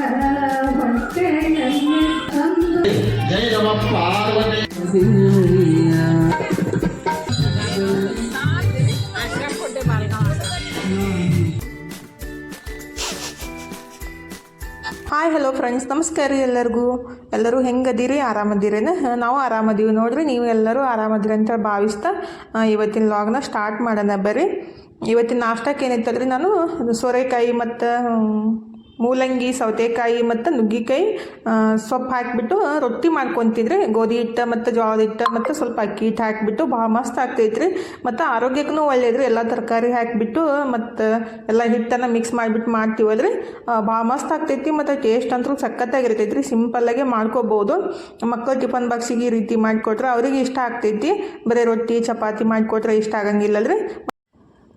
Hi hello friends ನಮಸ್ಕಾರ ರೀ ಎಲ್ಲರಿಗೂ. ಎಲ್ಲರೂ ಹೆಂಗದೀರಿ? ಆರಾಮದಿರೇನ? ನಾವು ಆರಾಮದೀವಿ ನೋಡ್ರಿ. ನೀವು ಎಲ್ಲರೂ ಆರಾಮದಿರಿ ಅಂತ ಭಾವಿಸ್ತಾ ಇವತ್ತಿನ ಲಾಗ್ನ ಸ್ಟಾರ್ಟ್ ಮಾಡೋಣ ಬರ್ರಿ. ಇವತ್ತಿನ ನಾಷ್ಟಕ್ಕೆ ಏನಿತ್ತಲ್ರಿ ನಾನು ಸೋರೆಕಾಯಿ ಮತ್ತು ಮೂಲಂಗಿ, ಸೌತೆಕಾಯಿ ಮತ್ತು ನುಗ್ಗಿಕಾಯಿ ಸೊಪ್ಪು ಹಾಕಿಬಿಟ್ಟು ರೊಟ್ಟಿ ಮಾಡ್ಕೊತಿದ್ರಿ, ಗೋಧಿ ಹಿಟ್ಟು ಮತ್ತು ಜೋಳದ ಹಿಟ್ಟು ಮತ್ತು ಸ್ವಲ್ಪ ಅಕ್ಕಿ ಹಿಟ್ಟು ಹಾಕಿಬಿಟ್ಟು ಭಾಳ ಮಸ್ತ್ ಆಗ್ತೈತ್ರಿ. ಮತ್ತು ಆರೋಗ್ಯಕ್ಕೂ ಒಳ್ಳೇದ್ರಿ. ಎಲ್ಲ ತರಕಾರಿ ಹಾಕಿಬಿಟ್ಟು, ಮತ್ತು ಎಲ್ಲ ಹಿಟ್ಟನ್ನು ಮಿಕ್ಸ್ ಮಾಡಿಬಿಟ್ಟು ಮಾಡ್ತೀವಲ್ರಿ. ಭಾಳ ಮಸ್ತ್ ಆಗ್ತೈತಿ ಮತ್ತು ಟೇಸ್ಟ್ ಅಂತೂ ಸಖತ್ತಾಗಿರ್ತೈತಿ ರೀ ಸಿಂಪಲ್ಲಾಗೆ ಮಾಡ್ಕೋಬೋದು. ಮಕ್ಕಳು ಟಿಫನ್ ಬಾಕ್ಸಿಗೆ ಈ ರೀತಿ ಮಾಡಿಕೊಟ್ರೆ ಅವ್ರಿಗೆ ಇಷ್ಟ ಆಗ್ತೈತಿ. ಬರೀ ರೊಟ್ಟಿ, ಚಪಾತಿ ಮಾಡಿಕೊಟ್ರೆ ಇಷ್ಟ ಆಗಂಗಿಲ್ಲಲ್ರಿ.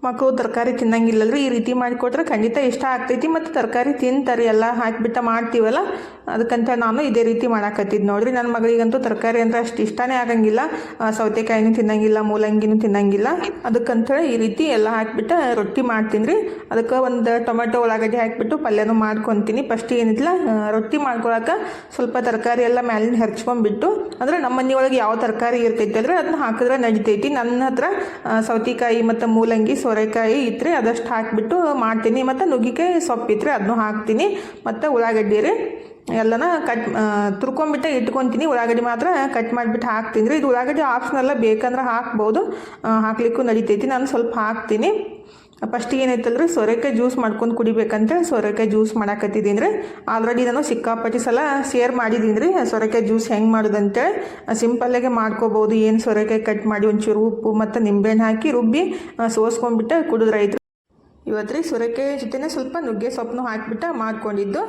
ಮಕ್ಕಳು ತರಕಾರಿ ತಿನ್ನಂಗಿಲ್ಲಲ್ರಿ, ಈ ರೀತಿ ಮಾಡಿಕೊಟ್ರೆ ಖಂಡಿತ ಇಷ್ಟ ಆಗ್ತೈತಿ. ಮತ್ತು ತರಕಾರಿ ತಿಂತಾರೆ, ಎಲ್ಲ ಹಾಕಿಬಿಟ್ಟು ಮಾಡ್ತೀವಲ್ಲ, ಅದಕ್ಕಂತ ನಾನು ಇದೇ ರೀತಿ ಮಾಡಾಕತ್ತಿದ್ದು ನೋಡ್ರಿ. ನನ್ನ ಮಗಳಿಗಂತೂ ತರಕಾರಿ ಅಂದ್ರೆ ಅಷ್ಟು ಇಷ್ಟನೇ ಆಗಂಗಿಲ್ಲ. ಸೌತೆಕಾಯಿನೂ ತಿನ್ನಂಗಿಲ್ಲ, ಮೂಲಂಗಿನೂ ತಿನ್ನಂಗಿಲ್ಲ. ಅದಕ್ಕಂತೇಳಿ ಈ ರೀತಿ ಎಲ್ಲ ಹಾಕಿಬಿಟ್ಟು ರೊಟ್ಟಿ ಮಾಡ್ತೀನಿ ರೀ ಅದಕ್ಕೆ ಒಂದು ಟೊಮೆಟೊ, ಉಳ್ಳಾಗಡ್ಡಿ ಹಾಕಿಬಿಟ್ಟು ಪಲ್ಯನೂ ಮಾಡ್ಕೊತೀನಿ. ಫಸ್ಟ್ ಏನಿಲ್ಲ ರೊಟ್ಟಿ ಮಾಡ್ಕೊಳಕ್ಕೆ ಸ್ವಲ್ಪ ತರಕಾರಿ ಎಲ್ಲ ಮ್ಯಾಲಿನ ಹೆರ್ಚ್ಕೊಂಡ್ಬಿಟ್ಟು, ಅಂದ್ರೆ ನಮ್ಮ ಮನೆಯೊಳಗೆ ಯಾವ ತರಕಾರಿ ಇರ್ತೈತೆ ಅಂದ್ರೆ ಅದನ್ನ ಹಾಕಿದ್ರೆ ನಡಿತೈತಿ. ನನ್ನ ಹತ್ರ ಸೌತೆಕಾಯಿ ಮತ್ತು ಮೂಲಂಗಿ ಸೋರೆಕಾಯಿ ಇತ್ತು ಅದಷ್ಟು ಹಾಕಿಬಿಟ್ಟು ಮಾಡ್ತೀನಿ. ಮತ್ತು ನುಗ್ಗಿಕಾಯಿ ಸೊಪ್ಪು ಇತ್ತು ಅದನ್ನು ಹಾಕ್ತೀನಿ. ಮತ್ತು ಉಳ್ಳಾಗಡ್ಡಿ ರೀ, ಎಲ್ಲನ ಕಟ್ ತುರ್ಕೊಂಬಿಟ್ಟೆ ಇಟ್ಕೊತೀನಿ. ಉಳ್ಳಾಗಡ್ಡಿ ಮಾತ್ರ ಕಟ್ ಮಾಡಿಬಿಟ್ಟು ಹಾಕ್ತೀನಿ ರೀ. ಇದು ಉಳ್ಳಾಗಡ್ಡಿ ಆಪ್ಷನಲ್ಲ ಬೇಕಂದ್ರೆ ಹಾಕ್ಬೋದು. ಹಾಕ್ಲಿಕ್ಕೂ ನಡಿತೈತಿ. ನಾನು ಸ್ವಲ್ಪ ಹಾಕ್ತೀನಿ. ಫಸ್ಟಿಗೆ ಏನೈತಲ್ರಿ ಸೋರೆಕಾಯಿ ಜ್ಯೂಸ್ ಮಾಡ್ಕೊಂಡು ಕುಡಿಬೇಕಂತೇಳಿ ಸೋರೆಕಾಯಿ ಜ್ಯೂಸ್ ಮಾಡಾಕತ್ತಿದ್ದೀನಿ ರೀ. ಆಲ್ರೆಡಿ ನಾನು ಸಿಕ್ಕಾಪಟ್ಟಿ ಸಲ ಶೇರ್ ಮಾಡಿದ್ದೀನಿ ರೀ ಸೋರೆಕಾಯಿ ಜ್ಯೂಸ್ ಹೆಂಗೆ ಮಾಡೋದಂತೇಳಿ. ಸಿಂಪಲ್ಲಾಗೆ ಮಾಡ್ಕೋಬೋದು, ಏನು ಸೋರೆಕಾಯಿ ಕಟ್ ಮಾಡಿ ಒಂಚೂರು ಉಪ್ಪು ಮತ್ತು ನಿಂಬೆಹಣ್ಣು ಹಾಕಿ ರುಬ್ಬಿ ಸೋಸ್ಕೊಂಡ್ಬಿಟ್ಟು ಕುಡಿದ್ರೆ ಐತ್ರಿ ಇವತ್ತು ರೀ ಸೋರೆಕಾಯಿ ಜೊತೆನೇ ಸ್ವಲ್ಪ ನುಗ್ಗೆ ಸೊಪ್ಪನ್ನು ಹಾಕಿಬಿಟ್ಟು ಮಾಡ್ಕೊಂಡಿದ್ದು.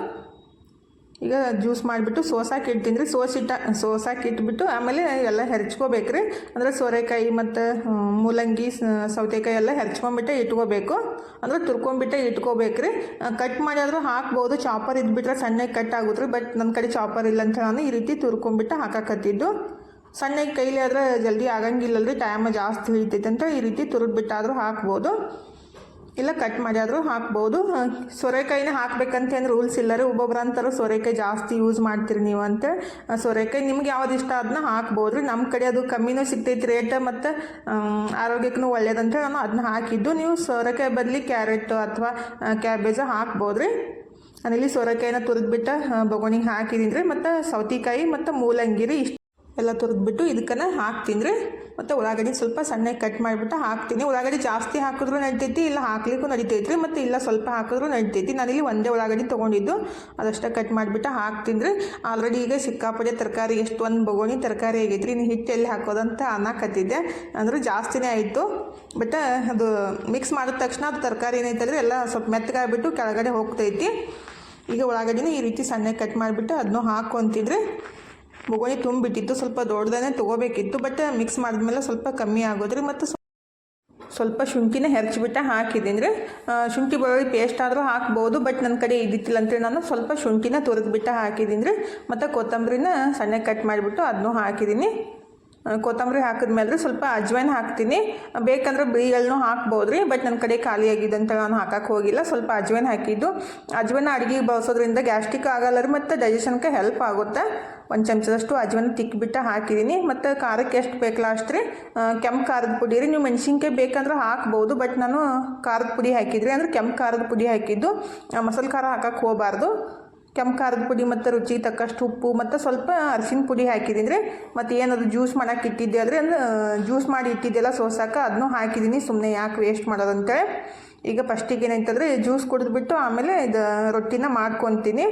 ಈಗ ಜ್ಯೂಸ್ ಮಾಡಿಬಿಟ್ಟು ಸೋಸಾಕಿ ಇಡ್ತೀನಿ ರೀ ಸೋಸಿಟ್ಟ ಸೋಸಾಕಿ ಇಟ್ಬಿಟ್ಟು ಆಮೇಲೆ ಎಲ್ಲ ಹೆರ್ಚ್ಕೋಬೇಕು ರೀ ಅಂದರೆ ಸೋರೆಕಾಯಿ ಮತ್ತು ಮೂಲಂಗಿ ಸೌತೆಕಾಯಿ ಎಲ್ಲ ಹೆರ್ಚ್ಕೊಂಬಿಟ್ಟೆ ಇಟ್ಕೋಬೇಕು. ಅಂದ್ರೆ ತುರ್ಕೊಂಬಿಟ್ಟೆ ಇಟ್ಕೋಬೇಕು ರೀ ಕಟ್ ಮಾಡಿದ್ರು ಹಾಕ್ಬೋದು. ಚಾಪರ್ ಇದ್ಬಿಟ್ರೆ ಸಣ್ಣಗೆ ಕಟ್ ಆಗುತ್ತೆ ರೀ ಬಟ್ ನನ್ನ ಕಡೆ ಚಾಪರ್ ಇಲ್ಲ ಅಂತ ನಾನು ಈ ರೀತಿ ತುರ್ಕೊಂಬಿಟ್ಟು ಹಾಕಾಕತ್ತಿದ್ದು. ಸಣ್ಣಗೆ ಕೈಲಿ ಆದ್ರೆ ಜಲ್ದಿ ಆಗಂಗಿಲ್ಲಲ್ರಿ. ಟೈಮ್ ಜಾಸ್ತಿ ಹಿಡಿತೈತೆ ಅಂತ ಈ ರೀತಿ ತುರಿದ್ಬಿಟ್ಟಾದರೂ ಹಾಕ್ಬೋದು. ಇಲ್ಲ ಕಟ್ ಮಾಡಿ ಆದರೂ ಹಾಕ್ಬೋದು. ಸೊರೆಕಾಯಿನ ಸೋರೆಕಾಯಿನ ಹಾಕ್ಬೇಕಂತ ಏನು ರೂಲ್ಸ್ ಇಲ್ಲ ರೀ ಒಬ್ಬೊಬ್ರು ಅಂತಾರೆ ಸೋರೆಕಾಯಿ ಜಾಸ್ತಿ ಯೂಸ್ ಮಾಡ್ತೀರಿ ನೀವು ಅಂತ. ಸೊರೆಕಾಯಿ ನಿಮ್ಗೆ ಯಾವ್ದು ಇಷ್ಟ ಅದನ್ನ ಹಾಕ್ಬೋದು ರೀ ನಮ್ಮ ಕಡೆ ಅದು ಕಮ್ಮಿನೂ ಸಿಗ್ತೈತಿ ರೇಟ್ ಮತ್ತು ಆರೋಗ್ಯಕ್ಕೂ ಒಳ್ಳೇದಂತ ನಾನು ಅದನ್ನ ಹಾಕಿದ್ದು. ನೀವು ಸೋರೆಕಾಯಿ ಬದಲಿ ಕ್ಯಾರೆಟ್ ಅಥವಾ ಕ್ಯಾಬೇಜ ಹಾಕ್ಬೋದು ರೀ ನಾನಿಲ್ಲಿ ಸೋರೆಕಾಯಿನ ತುರಿದ್ಬಿಟ್ಟು ಬೊಗೋಣಿಗೆ ಹಾಕಿದ್ದೀನಿ ರೀ ಮತ್ತು ಸೌತೆಕಾಯಿ ಮತ್ತು ಮೂಲಂಗಿ ರೀ ಇಷ್ಟು ಎಲ್ಲ ತುರಿದ್ಬಿಟ್ಟು ಇದಕ್ಕನ್ನ ಹಾಕ್ತೀನಿ ರೀ ಮತ್ತು ಉಳ್ಳಾಗಡ್ಡಿ ಸ್ವಲ್ಪ ಸಣ್ಣಗೆ ಕಟ್ ಮಾಡಿಬಿಟ್ಟು ಹಾಕ್ತೀನಿ. ಉಳ್ಳಾಗಡ್ಡಿ ಜಾಸ್ತಿ ಹಾಕಿದ್ರೂ ನಡಿತೈತಿ, ಇಲ್ಲ ಹಾಕ್ಲಿಕ್ಕೂ ನಡಿತೈತಿ ರೀ ಮತ್ತು ಇಲ್ಲ ಸ್ವಲ್ಪ ಹಾಕಿದ್ರೂ ನಡಿತೈತಿ. ನಾನಿಲ್ಲಿ ಒಂದೇ ಉಳ್ಳಾಗಡ್ಡಿ ತೊಗೊಂಡಿದ್ದು. ಅದಷ್ಟೇ ಕಟ್ ಮಾಡಿಬಿಟ್ಟು ಹಾಕ್ತೀನಿ ರೀ ಆಲ್ರೆಡಿ ಈಗ ಸಿಕ್ಕಾಪಟ್ಟೆ ತರಕಾರಿ, ಎಷ್ಟು ಒಂದು ಬಗೋಣಿ ತರಕಾರಿ ಆಗೈತೆ ರೀ ಇನ್ನು ಹಿಟ್ಟು ಎಲ್ಲಿ ಹಾಕೋದಂತ ಅನ್ನಕತ್ತಿದ್ದೆ. ಅಂದರೆ ಜಾಸ್ತಿನೇ ಆಯಿತು. ಬಟ್ ಅದು ಮಿಕ್ಸ್ ಮಾಡಿದ ತಕ್ಷಣ ಅದು ತರಕಾರಿ ಏನೈತಲ್ರಿ ಎಲ್ಲ ಸ್ವಲ್ಪ ಮೆತ್ತಗಾಗ್ಬಿಟ್ಟು ಕೆಳಗಡೆ ಹೋಗ್ತೈತಿ. ಈಗ ಉಳ್ಳಾಗಡ್ಡಿನ ಈ ರೀತಿ ಸಣ್ಣಗೆ ಕಟ್ ಮಾಡಿಬಿಟ್ಟು ಅದನ್ನು ಹಾಕ್ಕೊಂತಿದ್ರೆ. ಬೊಗೋಣಿ ತುಂಬಿಟ್ಟಿತ್ತು. ಸ್ವಲ್ಪ ದೊಡ್ಡದೇ ತೊಗೋಬೇಕಿತ್ತು. ಬಟ್ ಮಿಕ್ಸ್ ಮಾಡಿದ್ಮೇಲೆ ಸ್ವಲ್ಪ ಕಮ್ಮಿ ಆಗೋದ್ರಿ ಮತ್ತು ಸ್ವಲ್ಪ ಶುಂಠಿನ ಹೆರ್ಚಿಬಿಟ್ಟು ಹಾಕಿದ್ದೀನಿ ರೀ ಶುಂಠಿ ಬೆಳ್ಳುಳ್ಳಿ ಪೇಸ್ಟ್ ಆದರೂ ಹಾಕ್ಬೋದು. ಬಟ್ ನನ್ನ ಕಡೆ ಇದ್ದಿತ್ತಿಲ್ಲ ಅಂತೇಳಿ ನಾನು ಸ್ವಲ್ಪ ಶುಂಠಿನ ತುರಿದ್ಬಿಟ್ಟು ಹಾಕಿದ್ದೀನಿ ರೀ ಮತ್ತು ಕೊತ್ತಂಬರಿನ ಸಣ್ಣ ಕಟ್ ಮಾಡಿಬಿಟ್ಟು ಅದನ್ನೂ ಹಾಕಿದ್ದೀನಿ. ಕೊತ್ತಂಬರಿ ಹಾಕಿದ್ಮೇಲೆ ಸ್ವಲ್ಪ ಅಜ್ವೈನ್ ಹಾಕ್ತೀನಿ. ಬೇಕಂದ್ರೆ ಬಿಳಿಗಳನ್ನೂ ಹಾಕ್ಬೋದು ರೀ ಬಟ್ ನನ್ನ ಕಡೆ ಖಾಲಿ ಆಗಿದೆ ಅಂತ ನಾನು ಹಾಕಕ್ಕೆ ಹೋಗಿಲ್ಲ. ಸ್ವಲ್ಪ ಅಜ್ವೈನ್ ಹಾಕಿದ್ದು. ಅಜ್ವೈನ್ ಅಡುಗೆಗೆ ಬಳಸೋದ್ರಿಂದ ಗ್ಯಾಸ್ಟ್ರಿಕ್ ಆಗಲ್ಲ ರೀ, ಮತ್ತು ಡೈಜೆಷನ್ಗೆ ಹೆಲ್ಪ್ ಆಗುತ್ತೆ. ಒಂದು ಚಮಚದಷ್ಟು ಅಜ್ವೈನ್ ತಿಕ್ಕಿಬಿಟ್ಟು ಹಾಕಿದ್ದೀನಿ ಮತ್ತು ಖಾರಕ್ಕೆ ಎಷ್ಟು ಬೇಕಲ್ಲ ಅಷ್ಟು ರೀ? ಕೆಂಪು ಖಾರದ ಪುಡಿ ರೀ. ನೀವು ಮೆಣಸಿನ್ಕಾಯಿ ಬೇಕಂದ್ರೆ ಹಾಕ್ಬೋದು ಬಟ್ ನಾನು ಖಾರದ ಪುಡಿ ಹಾಕಿದ್ರಿ. ಅಂದ್ರೆ ಕೆಂಪು ಖಾರದ ಪುಡಿ ಹಾಕಿದ್ದು. ಮಸಾಲೆ ಖಾರ ಹಾಕಕ್ಕೆ ಹೋಗಬಾರ್ದು. ಕೆಂಪು ಖಾರದ ಪುಡಿ ಮತ್ತು ರುಚಿಗೆ ತಕ್ಕಷ್ಟು ಉಪ್ಪು ಮತ್ತು ಸ್ವಲ್ಪ ಅರಿಶಿನ ಪುಡಿ ಹಾಕಿದ್ದೀನಿ ರೀ ಮತ್ತು ಏನಾದರೂ ಜ್ಯೂಸ್ ಮಾಡೋಕೆ ಇಟ್ಟಿದ್ದೆ ಆದರೆ ಅಂದ್ರೆ ಜ್ಯೂಸ್ ಮಾಡಿ ಇಟ್ಟಿದ್ದೆಲ್ಲ ಸೋಸಾಕ ಅದನ್ನೂ ಹಾಕಿದ್ದೀನಿ ಸುಮ್ಮನೆ ಯಾಕೆ ವೇಸ್ಟ್ ಮಾಡೋದಂತೇಳಿ ಈಗ ಫಸ್ಟಿಗೆ ಈ ಜ್ಯೂಸ್ ಕುಡಿದ್ಬಿಟ್ಟು ಆಮೇಲೆ ಇದು ರೊಟ್ಟಿನ ಮಾಡ್ಕೊತೀನಿ.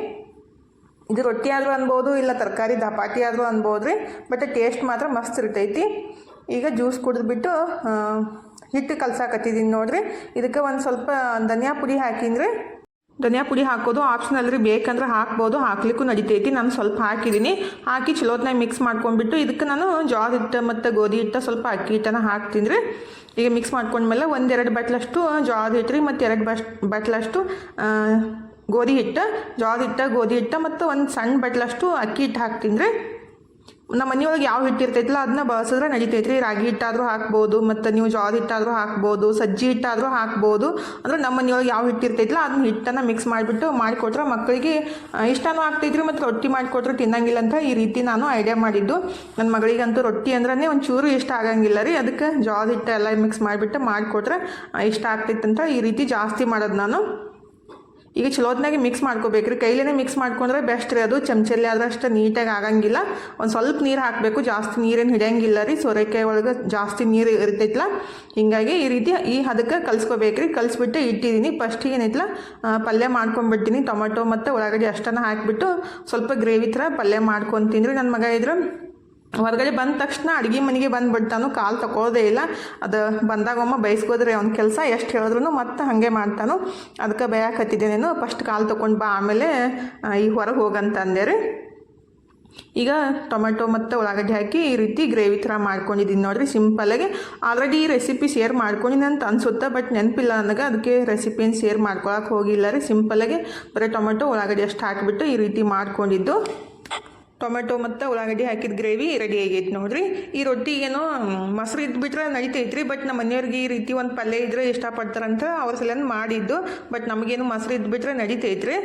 ಇದು ರೊಟ್ಟಿ ಆದರೂ ಅನ್ಬೋದು, ಇಲ್ಲ ತರಕಾರಿ ದಪಾಟಿ ಆದರೂ ಅನ್ಬೋದು ರೀ ಬಟ್ ಟೇಸ್ಟ್ ಮಾತ್ರ ಮಸ್ತ್ ಇರ್ತೈತಿ. ಈಗ ಜ್ಯೂಸ್ ಕುಡಿದ್ಬಿಟ್ಟು ಹಿಟ್ಟು ಕಲ್ಸಾಕತ್ತಿದ್ದೀನಿ ನೋಡಿರಿ. ಇದಕ್ಕೆ ಒಂದು ಸ್ವಲ್ಪ ಧನಿಯಾ ಪುಡಿ ಹಾಕಿನ್ರಿ ಧನಿಯಾ ಪುಡಿ ಹಾಕೋದು ಆಪ್ಷನಲ್ ರೀ ಬೇಕಂದ್ರೆ ಹಾಕ್ಬೋದು. ಹಾಕ್ಲಿಕ್ಕೂ ನಡಿತೈತಿ. ನಾನು ಸ್ವಲ್ಪ ಹಾಕಿದ್ದೀನಿ ಹಾಕಿ ಚಲೋತ್ನಾಗ ಮಿಕ್ಸ್ ಮಾಡ್ಕೊಂಡ್ಬಿಟ್ಟು ಇದಕ್ಕೆ ನಾನು ಜೋಳದ ಹಿಟ್ಟು ಮತ್ತು ಗೋಧಿ ಹಿಟ್ಟು ಸ್ವಲ್ಪ ಅಕ್ಕಿ ಹಿಟ್ಟನ ಹಾಕ್ತೀನಿ ರೀ ಈಗ ಮಿಕ್ಸ್ ಮಾಡ್ಕೊಂಡ್ಮೇಲೆ ಒಂದೆರಡು ಬಟ್ಲಷ್ಟು ಜೋಳದ ಹಿಟ್ಟು ರೀ, ಮತ್ತು ಎರಡು ಬಸ್ ಬಟ್ಲಷ್ಟು ಗೋಧಿ ಹಿಟ್ಟು ಜೋಳದ ಹಿಟ್ಟು, ಗೋಧಿ ಹಿಟ್ಟು ಮತ್ತು ಒಂದು ಸಣ್ಣ ಬಟ್ಲಷ್ಟು ಅಕ್ಕಿ ಹಿಟ್ಟು ಹಾಕ್ತೀನಿ ರೀ ನಮ್ಮ ಮನೆಯೊಳಗೆ ಯಾವ ಹಿಟ್ಟು ಇರ್ತೈತಿಲ್ಲ, ಅದನ್ನ ಬಳಸಿದ್ರೆ ನಡಿತೈತ್ರಿ. ರಾಗಿ ಹಿಟ್ಟಾದರೂ ಹಾಕ್ಬೋದು, ಮತ್ತು ನೀವು ಜೋಳದ ಹಿಟ್ಟಾದರೂ ಹಾಕ್ಬೋದು, ಸಜ್ಜಿ ಹಿಟ್ಟಾದರೂ ಹಾಕ್ಬೋದು. ಅಂದ್ರೆ ನಮ್ಮ ಮನೆಯೊಳಗೆ ಯಾವ ಹಿಟ್ಟು ಇರ್ತೈತಿಲ್ಲ, ಅದನ್ನ ಹಿಟ್ಟನ್ನು ಮಿಕ್ಸ್ ಮಾಡಿಬಿಟ್ಟು ಮಾಡಿಕೊಟ್ರೆ ಮಕ್ಕಳಿಗೆ ಇಷ್ಟನೂ ಆಗ್ತೈತ್ರಿ, ಮತ್ತು ರೊಟ್ಟಿ ಮಾಡಿಕೊಟ್ರೆ ತಿನ್ನಂಗಿಲ್ಲ ಅಂತ ಈ ರೀತಿ ನಾನು ಐಡಿಯಾ ಮಾಡಿದ್ದು. ನನ್ನ ಮಗಳಿಗಂತೂ ರೊಟ್ಟಿ ಅಂದ್ರೆ ಒಂಚೂರು ಇಷ್ಟ ಆಗಂಗಿಲ್ಲ ರೀ. ಅದಕ್ಕೆ ಜೋಳದ ಹಿಟ್ಟು ಎಲ್ಲ ಮಿಕ್ಸ್ ಮಾಡಿಬಿಟ್ಟು ಮಾಡಿಕೊಟ್ರೆ ಇಷ್ಟ ಆಗ್ತೈತೆ ಅಂತ ಈ ರೀತಿ ಜಾಸ್ತಿ ಮಾಡೋದು ನಾನು. ಈಗ ಚಲೋತ್ನಾಗೆ ಮಿಕ್ಸ್ ಮಾಡ್ಕೋಬೇಕ್ರಿ ಕೈಲೇ ಮಿಕ್ಸ್ ಮಾಡ್ಕೊಂಡ್ರೆ ಬೆಸ್ಟ್ ರೀ ಅದು. ಚಮಚಲ್ಲಿ ಆದ್ರೆ ಅಷ್ಟು ನೀಟಾಗಿ ಆಗಂಗಿಲ್ಲ. ಒಂದು ಸ್ವಲ್ಪ ನೀರು ಹಾಕಬೇಕು. ಜಾಸ್ತಿ ನೀರೇನು ಹಿಡಿಯಂಗಿಲ್ಲ ರೀ. ಸೋರೆಕಾಯಿ ಒಳಗೆ ಜಾಸ್ತಿ ನೀರು ಇರ್ತೈತಲ್ಲ ಹಿಂಗಾಗಿ ಈ ರೀತಿ ಈ ಹದಕ್ಕೆ ರೀ. ಕಲಿಸ್ಬಿಟ್ಟು ಇಟ್ಟಿದ್ದೀನಿ ಫಸ್ಟ್ ಏನೈತಲ್ಲ ಪಲ್ಯ ಮಾಡ್ಕೊಂಡ್ಬಿಡ್ತೀನಿ ಟೊಮೆಟೊ ಮತ್ತು ಉಳ್ಳಾಗಡ್ಡಿ ಅಷ್ಟನ್ನು ಹಾಕಿಬಿಟ್ಟು ಸ್ವಲ್ಪ ಗ್ರೇವಿ ಥರ ಪಲ್ಯ ಮಾಡ್ಕೊತೀನಿ ರೀ. ನನ್ನ ಮಗ ಇದ್ರೆ ಹೊರಗಡೆ ಬಂದ ತಕ್ಷಣ ಅಡುಗೆ ಮನೆಗೆ ಬಂದುಬಿಡ್ತಾನು ಕಾಲು ತಗೊಳ್ಳೋದೇ ಇಲ್ಲ. ಅದು ಬಂದಾಗೊಮ್ಮ ಬೈಸ್ಕೋದ್ರೆ ಅವ್ನ ಕೆಲಸ ಎಷ್ಟು ಹೇಳಿದ್ರು ಮತ್ತೆ ಹಾಗೆ ಮಾಡ್ತಾನು. ಅದಕ್ಕೆ ಬಯಕತ್ತಿದ್ದೆ ನಾನು ಫಸ್ಟ್ ಕಾಲು ತೊಗೊಂಡು ಬಾ ಆಮೇಲೆ ಈ ಹೊರಗೆ ಹೋಗಂತ ಅಂದೆ ರೀ ಈಗ ಟೊಮೆಟೊ ಮತ್ತು ಉಳ್ಳಾಗಡ್ಡಿ ಹಾಕಿ ಈ ರೀತಿ ಗ್ರೇವಿ ಥರ ಮಾಡ್ಕೊಂಡಿದ್ದೀನಿ ನೋಡಿರಿ ಸಿಂಪಲಾಗಿ ಆಲ್ರೆಡಿ ಈ ರೆಸಿಪಿ ಶೇರ್ ಮಾಡ್ಕೊಂಡಿನಿ ಅಂತ ಅನ್ಸುತ್ತೆ ಬಟ್ ನೆನಪಿಲ್ಲ ನನಗೆ, ಅದಕ್ಕೆ ರೆಸಿಪಿಯನ್ನು ಶೇರ್ ಮಾಡ್ಕೊಳಕ್ಕೆ ಹೋಗಿಲ್ಲ ರೀ. ಸಿಂಪಲಾಗಿ ಬರೀ ಟೊಮೆಟೊ, ಉಳ್ಳಾಗಡ್ಡಿ ಅಷ್ಟು ಹಾಕಿಬಿಟ್ಟು ಈ ರೀತಿ ಮಾಡ್ಕೊಂಡಿದ್ದು. ಟೊಮೆಟೊ ಮತ್ತು ಉಳ್ಳಾಗಡ್ಡಿ ಹಾಕಿದ ಗ್ರೇವಿ ರೆಡಿ ಆಗೈತೆ ನೋಡ್ರಿ. ಈ ರೊಟ್ಟಿ ಏನೋ ಮೊಸರು ಇದ್ಬಿಟ್ರೆ ನಡಿತೈತ್ರಿ ಬಟ್ ನಮ್ಮ ಮನೆಯವ್ರಿಗೆ ಈ ರೀತಿ ಒಂದು ಪಲ್ಯ ಇದ್ರೆ ಇಷ್ಟಪಡ್ತಾರಂತ ಅವ್ರ ಸಲ ಮಾಡಿದ್ದು ಬಟ್ ನಮಗೇನು ಮೊಸರು ಇದ್ಬಿಟ್ರೆ ನಡಿತೈತ್ರಿ.